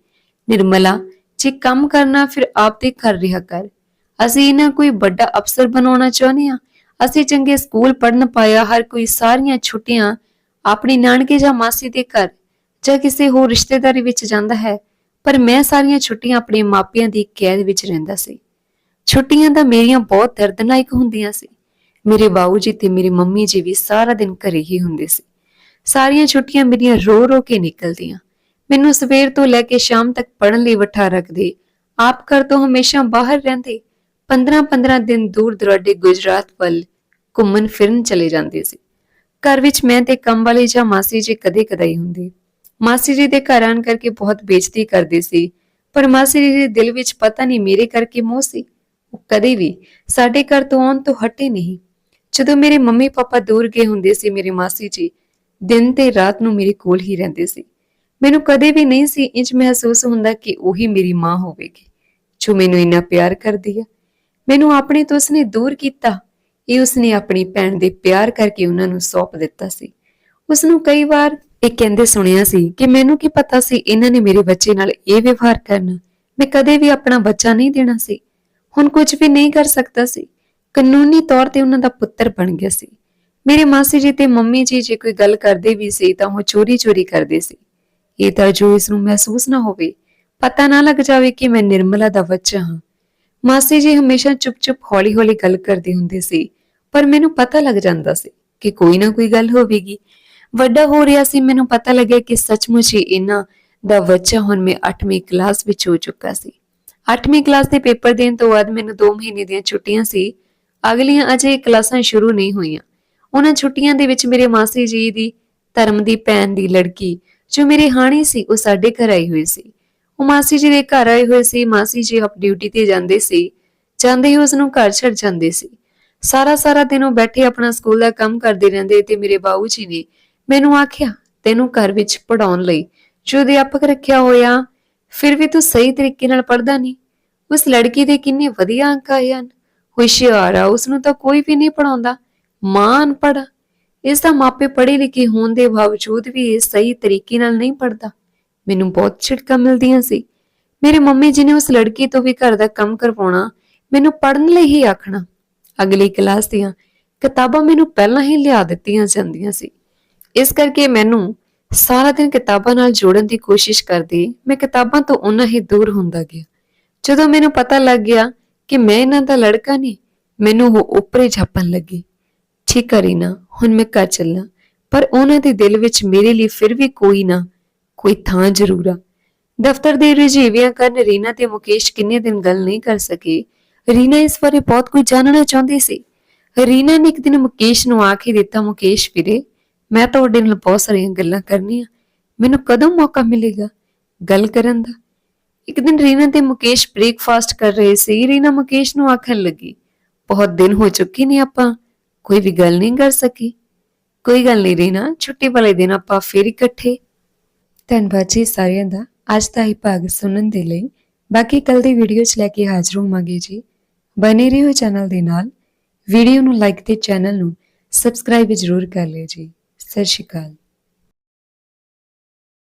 ਨਿਰਮਲਾ, ਜੇ ਕੰਮ ਕਰਨਾ ਫਿਰ ਆਪ ਤੇ ਕਰ ਰਿਹਾ ਕਰ। ਅਸੀਂ ਇਹਨਾਂ ਕੋਈ ਵੱਡਾ ਅਫਸਰ ਬਣਾਉਣਾ ਚਾਹੁੰਦੇ ਹਾਂ। ਅਸੀਂ ਚੰਗੇ ਸਕੂਲ ਪੜਨ ਪਾਇਆ, ਹਰ ਕੋਈ ਸਾਰੀਆਂ ਛੁੱਟੀਆਂ ਆਪਣੀ ਨਾਨਕੇ ਜਾਂ ਮਾਸੀ ਦੇ ਘਰ ਜਾਂ ਕਿਸੇ ਹੋਰ ਰਿਸ਼ਤੇਦਾਰੀ ਵਿੱਚ ਜਾਂਦਾ ਹੈ, ਪਰ ਮੈਂ ਸਾਰੀਆਂ ਛੁੱਟੀਆਂ ਆਪਣੇ ਮਾਪਿਆਂ ਦੀ ਕੈਦ ਵਿੱਚ ਰਹਿੰਦਾ ਸੀ। ਛੁੱਟੀਆਂ ਤਾਂ ਮੇਰੀਆਂ ਬਹੁਤ ਦਰਦਨਾਇਕ ਹੁੰਦੀਆਂ ਸੀ। ਮੇਰੇ ਬਾਊ ਜੀ ਤੇ ਮੇਰੀ ਮੰਮੀ ਜੀ ਵੀ ਸਾਰਾ ਦਿਨ ਘਰੇ ਹੀ ਹੁੰਦੇ ਸੀ। ਸਾਰੀਆਂ ਛੁੱਟੀਆਂ ਮੇਰੀਆਂ ਰੋ ਰੋ ਕੇ ਨਿਕਲਦੀਆਂ। ਮੈਨੂੰ ਸਵੇਰ ਤੋਂ ਲੈ ਕੇ ਸ਼ਾਮ ਤੱਕ ਪੜਨ ਲਈ ਬਿਠਾ ਰੱਖਦੇ, ਆਪ ਘਰ ਤੋਂ ਹਮੇਸ਼ਾ ਬਾਹਰ ਰਹਿੰਦੇ 15-15 ਦਿਨ ਦੂਰ ਦੁਰਾਡੇ ਗੁਜਰਾਤ ਵੱਲ ਘੁੰਮਣ ਫਿਰਨ ਚਲੇ ਜਾਂਦੇ ਸੀ। ਘਰ ਵਿੱਚ ਮੈਂ ਤੇ ਕੰਮ ਵਾਲੀ ਜਾਂ ਮਾਸੀ ਜੀ ਕਦੇ-ਕਦਾਈ ਹੁੰਦੇ। ਮਾਸੀ ਜੀ ਦੇ ਘਰ ਆਣ ਕਰਕੇ ਬਹੁਤ ਬੇਇੱਜ਼ਤੀ ਕਰਦੇ ਸੀ, ਪਰ ਮਾਸੀ ਜੀ ਦੇ ਦਿਲ ਵਿੱਚ ਪਤਾ ਨਹੀਂ ਮੇਰੇ ਕਰਕੇ ਮੋਹ ਸੀ। ਉਹ ਕਦੇ ਵੀ ਸਾਡੇ ਘਰ ਤੋਂ ਆਉਣ ਤੋਂ ਹਟੇ ਨਹੀਂ। ਜਦੋਂ ਮੇਰੇ ਮੰਮੀ ਪਾਪਾ ਦੂਰ ਗਏ ਹੁੰਦੇ ਸੀ ਮੇਰੇ ਮਾਸੀ ਜੀ, ਦਿਨ ਤੇ ਰਾਤ ਨੂੰ ਮੇਰੇ ਕੋਲ ਹੀ ਰਹਿੰਦੇ ਸੀ। ਮੈਨੂੰ ਕਦੇ ਵੀ ਨਹੀਂ ਸੀ ਇੰਜ ਮਹਿਸੂਸ ਹੁੰਦਾ ਕਿ ਉਹੀ ਮੇਰੀ ਮਾਂ ਹੋਵੇਗੀ, ਜੋ ਮੈਨੂੰ ਇੰਨਾ ਪਿਆਰ ਕਰਦੀ ਹੈ ਮੈਨੂੰ ਆਪਣੇ ਤੋਂ ਉਸਨੇ ਦੂਰ ਕੀਤਾ। ਇਹ ਉਸਨੇ ਆਪਣੀ ਭੈਣ ਦੇ ਪਿਆਰ ਕਰਕੇ ਉਹਨਾਂ ਨੂੰ ਸੌਂਪ ਦਿੱਤਾ ਸੀ। ਉਸ ਨੂੰ ਕਈ ਵਾਰ ਇਹ ਕਹਿੰਦੇ ਸੁਣਿਆ ਸੀ ਕਿ ਮੈਨੂੰ ਕੀ ਪਤਾ ਸੀ ਇਹਨਾਂ ਨੇ ਮੇਰੇ ਬੱਚੇ ਨਾਲ ਇਹ ਵਿਵਹਾਰ ਕਰਨਾ। ਮੈਂ ਕਦੇ ਵੀ ਆਪਣਾ ਬੱਚਾ ਨਹੀਂ ਦੇਣਾ ਸੀ। ਹੁਣ ਕੁਝ ਵੀ ਨਹੀਂ ਕਰ ਸਕਦਾ ਸੀ। ਕਾਨੂੰਨੀ ਤੌਰ ਤੇ ਉਹਨਾਂ ਦਾ ਪੁੱਤਰ ਬਣ ਗਿਆ ਸੀ। ਮੇਰੇ ਮਾਸੀ ਜੀ ਤੇ ਮੰਮੀ ਜੀ ਜੇ ਕੋਈ ਗੱਲ ਕਰਦੇ ਵੀ ਸੀ ਤਾਂ ਉਹ ਚੋਰੀ-ਚੋਰੀ ਕਰਦੇ ਸੀ। ਇਹ ਤਾਂ ਜੋ ਇਸ ਨੂੰ ਮਹਿਸੂਸ ਨਾ ਹੋਵੇ, ਪਤਾ ਨਾ ਲੱਗ ਜਾਵੇ ਕਿ ਮੈਂ ਨਿਰਮਲਾ ਦਾ ਬੱਚਾ ਹਾਂ। ਮਾਸੀ ਜੀ ਹਮੇਸ਼ਾ ਚੁੱਪ-ਚੁੱਪ, ਹੌਲੀ-ਹੌਲੀ ਗੱਲ ਕਰਦੇ ਹੁੰਦੇ ਸੀ। ਪਰ ਮੈਨੂੰ ਪਤਾ ਲੱਗ ਜਾਂਦਾ ਸੀ ਕਿ ਕੋਈ ਨਾ ਕੋਈ ਗੱਲ ਹੋਵੇਗੀ। ਵੱਡਾ ਹੋ ਰਿਹਾ ਸੀ, ਮੈਨੂੰ ਪਤਾ ਲੱਗਿਆ ਕਿ ਸੱਚਮੁੱਚ ਹੀ ਇਹਨਾਂ ਦਾ ਬੱਚਾ ਹੁਣ ਮੈਂ 8ਵੀਂ ਕਲਾਸ ਵਿੱਚ ਹੋ ਚੁੱਕਾ ਸੀ। 8ਵੀਂ ਕਲਾਸ ਦੇ ਪੇਪਰ ਦੇਣ ਤੋਂ ਬਾਅਦ ਮੈਨੂੰ 2 ਮਹੀਨੇ ਦੀਆਂ ਛੁੱਟੀਆਂ ਸੀ। ਅਗਲੀਆਂ ਅਜੇ ਕਲਾਸਾਂ ਸ਼ੁਰੂ ਨਹੀਂ ਹੋਈਆਂ। ਉਹਨਾਂ ਛੁੱਟੀਆਂ ਦੇ ਵਿੱਚ ਮੇਰੇ ਮਾਸੀ ਜੀ ਦੀ ਧਰਮ ਦੀ ਭੈਣ ਦੀ ਲੜਕੀ, ਜੋ ਮੇਰੇ ਹਾਣੀ ਸੀ, ਉਹ ਸਾਡੇ ਘਰ ਆਈ ਹੋਈ ਸੀ। ਉਹ ਮਾਸੀ ਜੀ ਦੇ ਘਰ ਆਏ ਹੋਏ ਸੀ, ਮਾਸੀ ਜੀ ਆਪ ਡਿਊਟੀ ਤੇ ਜਾਂਦੇ ਸੀ, ਜਾਂਦੇ ਹੀ ਉਸ ਨੂੰ ਘਰ ਛੱਡ ਜਾਂਦੇ ਸੀ। ਸਾਰਾ ਸਾਰਾ ਦਿਨ ਉਹ ਬੈਠੇ ਆਪਣਾ ਸਕੂਲ ਦਾ ਕੰਮ ਕਰਦੇ ਰਹਿੰਦੇ ਤੇ ਮੇਰੇ ਬਾਊ ਜੀ ਨੇ ਮੈਨੂੰ ਆਖਿਆ, ਤੈਨੂੰ ਘਰ ਵਿੱਚ ਪੜਾਉਣ ਲਈ ਜੋ ਅਧਿਆਪਕ ਰੱਖਿਆ ਹੋਇਆ, ਫਿਰ ਵੀ ਤੂੰ ਸਹੀ ਤਰੀਕੇ ਨਾਲ ਪੜਦਾ ਨਹੀਂ ਉਸ ਲੜਕੀ ਦੇ ਕਿੰਨੇ ਵਧੀਆ ਅੰਕ ਆਏ ਹਨ। ਹੁਸ਼ਿਆਰ ਆ ਉਸ ਨੂੰ ਤਾਂ ਕੋਈ ਵੀ ਨਹੀਂ ਪੜਾਉਂਦਾ ਮਾਂ ਅਨਪੜ੍ਹ ਆ। ਇਸ ਦਾ ਮਾਪੇ ਪੜ੍ਹੇ ਲਿਖੇ ਹੋਣ ਦੇ ਬਾਵਜੂਦ ਵੀ ਇਹ ਸਹੀ ਤਰੀਕੇ ਨਾਲ ਨਹੀਂ ਪੜਦਾ ਮੈਨੂੰ ਬਹੁਤ ਛਿੜਕਾਂ ਮਿਲਦੀਆਂ ਸੀ। ਮੇਰੇ ਮੰਮੀ ਜੀ ਨੇ ਉਸ ਲੜਕੀ ਤੋਂ ਵੀ ਘਰ ਦਾ ਕੰਮ ਕਰਵਾਉਣਾ ਮੈਨੂੰ ਪੜਨ ਲਈ ਹੀ ਆਖਣਾ। ਅਗਲੀ ਕਲਾਸ ਦੀਆਂ ਕਿਤਾਬਾਂ ਮੈਨੂੰ ਪਹਿਲਾਂ ਹੀ ਲਿਆ ਦਿੱਤੀਆਂ ਜਾਂਦੀਆਂ ਸੀ। ਇਸ ਕਰਕੇ ਮੈਨੂੰ ਸਾਰਾ ਦਿਨ ਕਿਤਾਬਾਂ ਨਾਲ ਜੋੜਨ ਦੀ ਕੋਸ਼ਿਸ਼ ਕਰਦੀ ਮੈਂ ਕਿਤਾਬਾਂ ਤੋਂ ਉਨਾ ਹੀ ਦੂਰ ਹੁੰਦਾ ਗਿਆ। ਜਦੋਂ ਮੈਨੂੰ ਪਤਾ ਲੱਗ ਗਿਆ ਕਿ ਮੈਂ ਇਹਨਾਂ ਦਾ ਲੜਕਾ ਨਹੀਂ, ਮੈਨੂੰ ਉਹ ਉੱਪਰੇ ਝਾਪਣ ਲੱਗੀ। ਠੀਕ ਹੈ ਰੀਨਾ, ਹੁਣ ਮੈਂ ਘਰ ਚੱਲਾਂ ਪਰ ਉਹਨਾਂ ਦੇ ਦਿਲ ਵਿੱਚ ਮੇਰੇ ਲਈ ਫਿਰ ਵੀ ਕੋਈ ਨਾ ਕੋਈ ਥਾਂ ਜ਼ਰੂਰ ਆ। ਦਫ਼ਤਰ ਦੇ ਰੁਝੇਵਿਆਂ ਕਾਰਨ ਰੀਨਾ ਤੇ ਮੁਕੇਸ਼ ਕਿੰਨੇ ਦਿਨ ਗੱਲ ਨਹੀਂ ਕਰ ਸਕੇ। ਰੀਨਾ ਇਸ ਬਾਰੇ ਬਹੁਤ ਕੁਝ ਜਾਣਨਾ ਚਾਹੁੰਦੀ ਸੀ। ਰੀਨਾ ਨੇ ਇੱਕ ਦਿਨ ਮੁਕੇਸ਼ ਨੂੰ ਆਖ ਹੀ ਦਿੱਤਾ, ਮੁਕੇਸ਼ ਵੀਰੇ, ਮੈਂ ਤੁਹਾਡੇ ਨਾਲ ਬਹੁਤ ਸਾਰੀਆਂ ਗੱਲਾਂ ਕਰਨੀਆਂ। ਮੈਨੂੰ ਕਦੋਂ ਮੌਕਾ ਮਿਲੇਗਾ ਗੱਲ ਕਰਨ ਦਾ? ਇੱਕ ਦਿਨ ਰੀਨਾ ਤੇ ਮੁਕੇਸ਼ ਬ੍ਰੇਕਫਾਸਟ ਕਰ ਰਹੇ ਸੀ। ਰੀਨਾ ਮੁਕੇਸ਼ ਨੂੰ ਆਖਣ ਲੱਗੀ, ਬਹੁਤ ਦਿਨ ਹੋ ਚੁੱਕੇ ਨੇ ਆਪਾਂ, ਕੋਈ ਵੀ ਗੱਲ ਨਹੀਂ ਕਰ ਸਕੀ। ਕੋਈ ਗੱਲ ਨਹੀਂ ਰੀਨਾ, ਛੁੱਟੀ ਵਾਲੇ ਦਿਨ ਆਪਾਂ ਫੇਰ ਇਕੱਠੇ ਧੰਨਵਾਦ ਜੀ ਸਾਰਿਆਂ ਦਾ। ਅੱਜ ਦਾ ਇਹ ਭਾਗ ਸੁਣਨ ਦੇ ਲਈ ਬਾਕੀ ਕੱਲ ਦੀ ਵੀਡੀਓ ਚ ਲੈ ਕੇ ਹਾਜ਼ਰ ਹੋਵਾਂਗੇ ਜੀ। ਬਨੇ ਰਹੋ ਚੈਨਲ ਦੇ ਨਾਲ। ਵੀਡੀਓ ਨੂੰ ਲਾਈਕ ਤੇ ਚੈਨਲ ਨੂੰ ਸਬਸਕ੍ਰਾਈਬ ਜ਼ਰੂਰ ਕਰ ਲਿਓ ਜੀ। ਸਤਿ ਸ਼੍ਰੀ ਅਕਾਲ।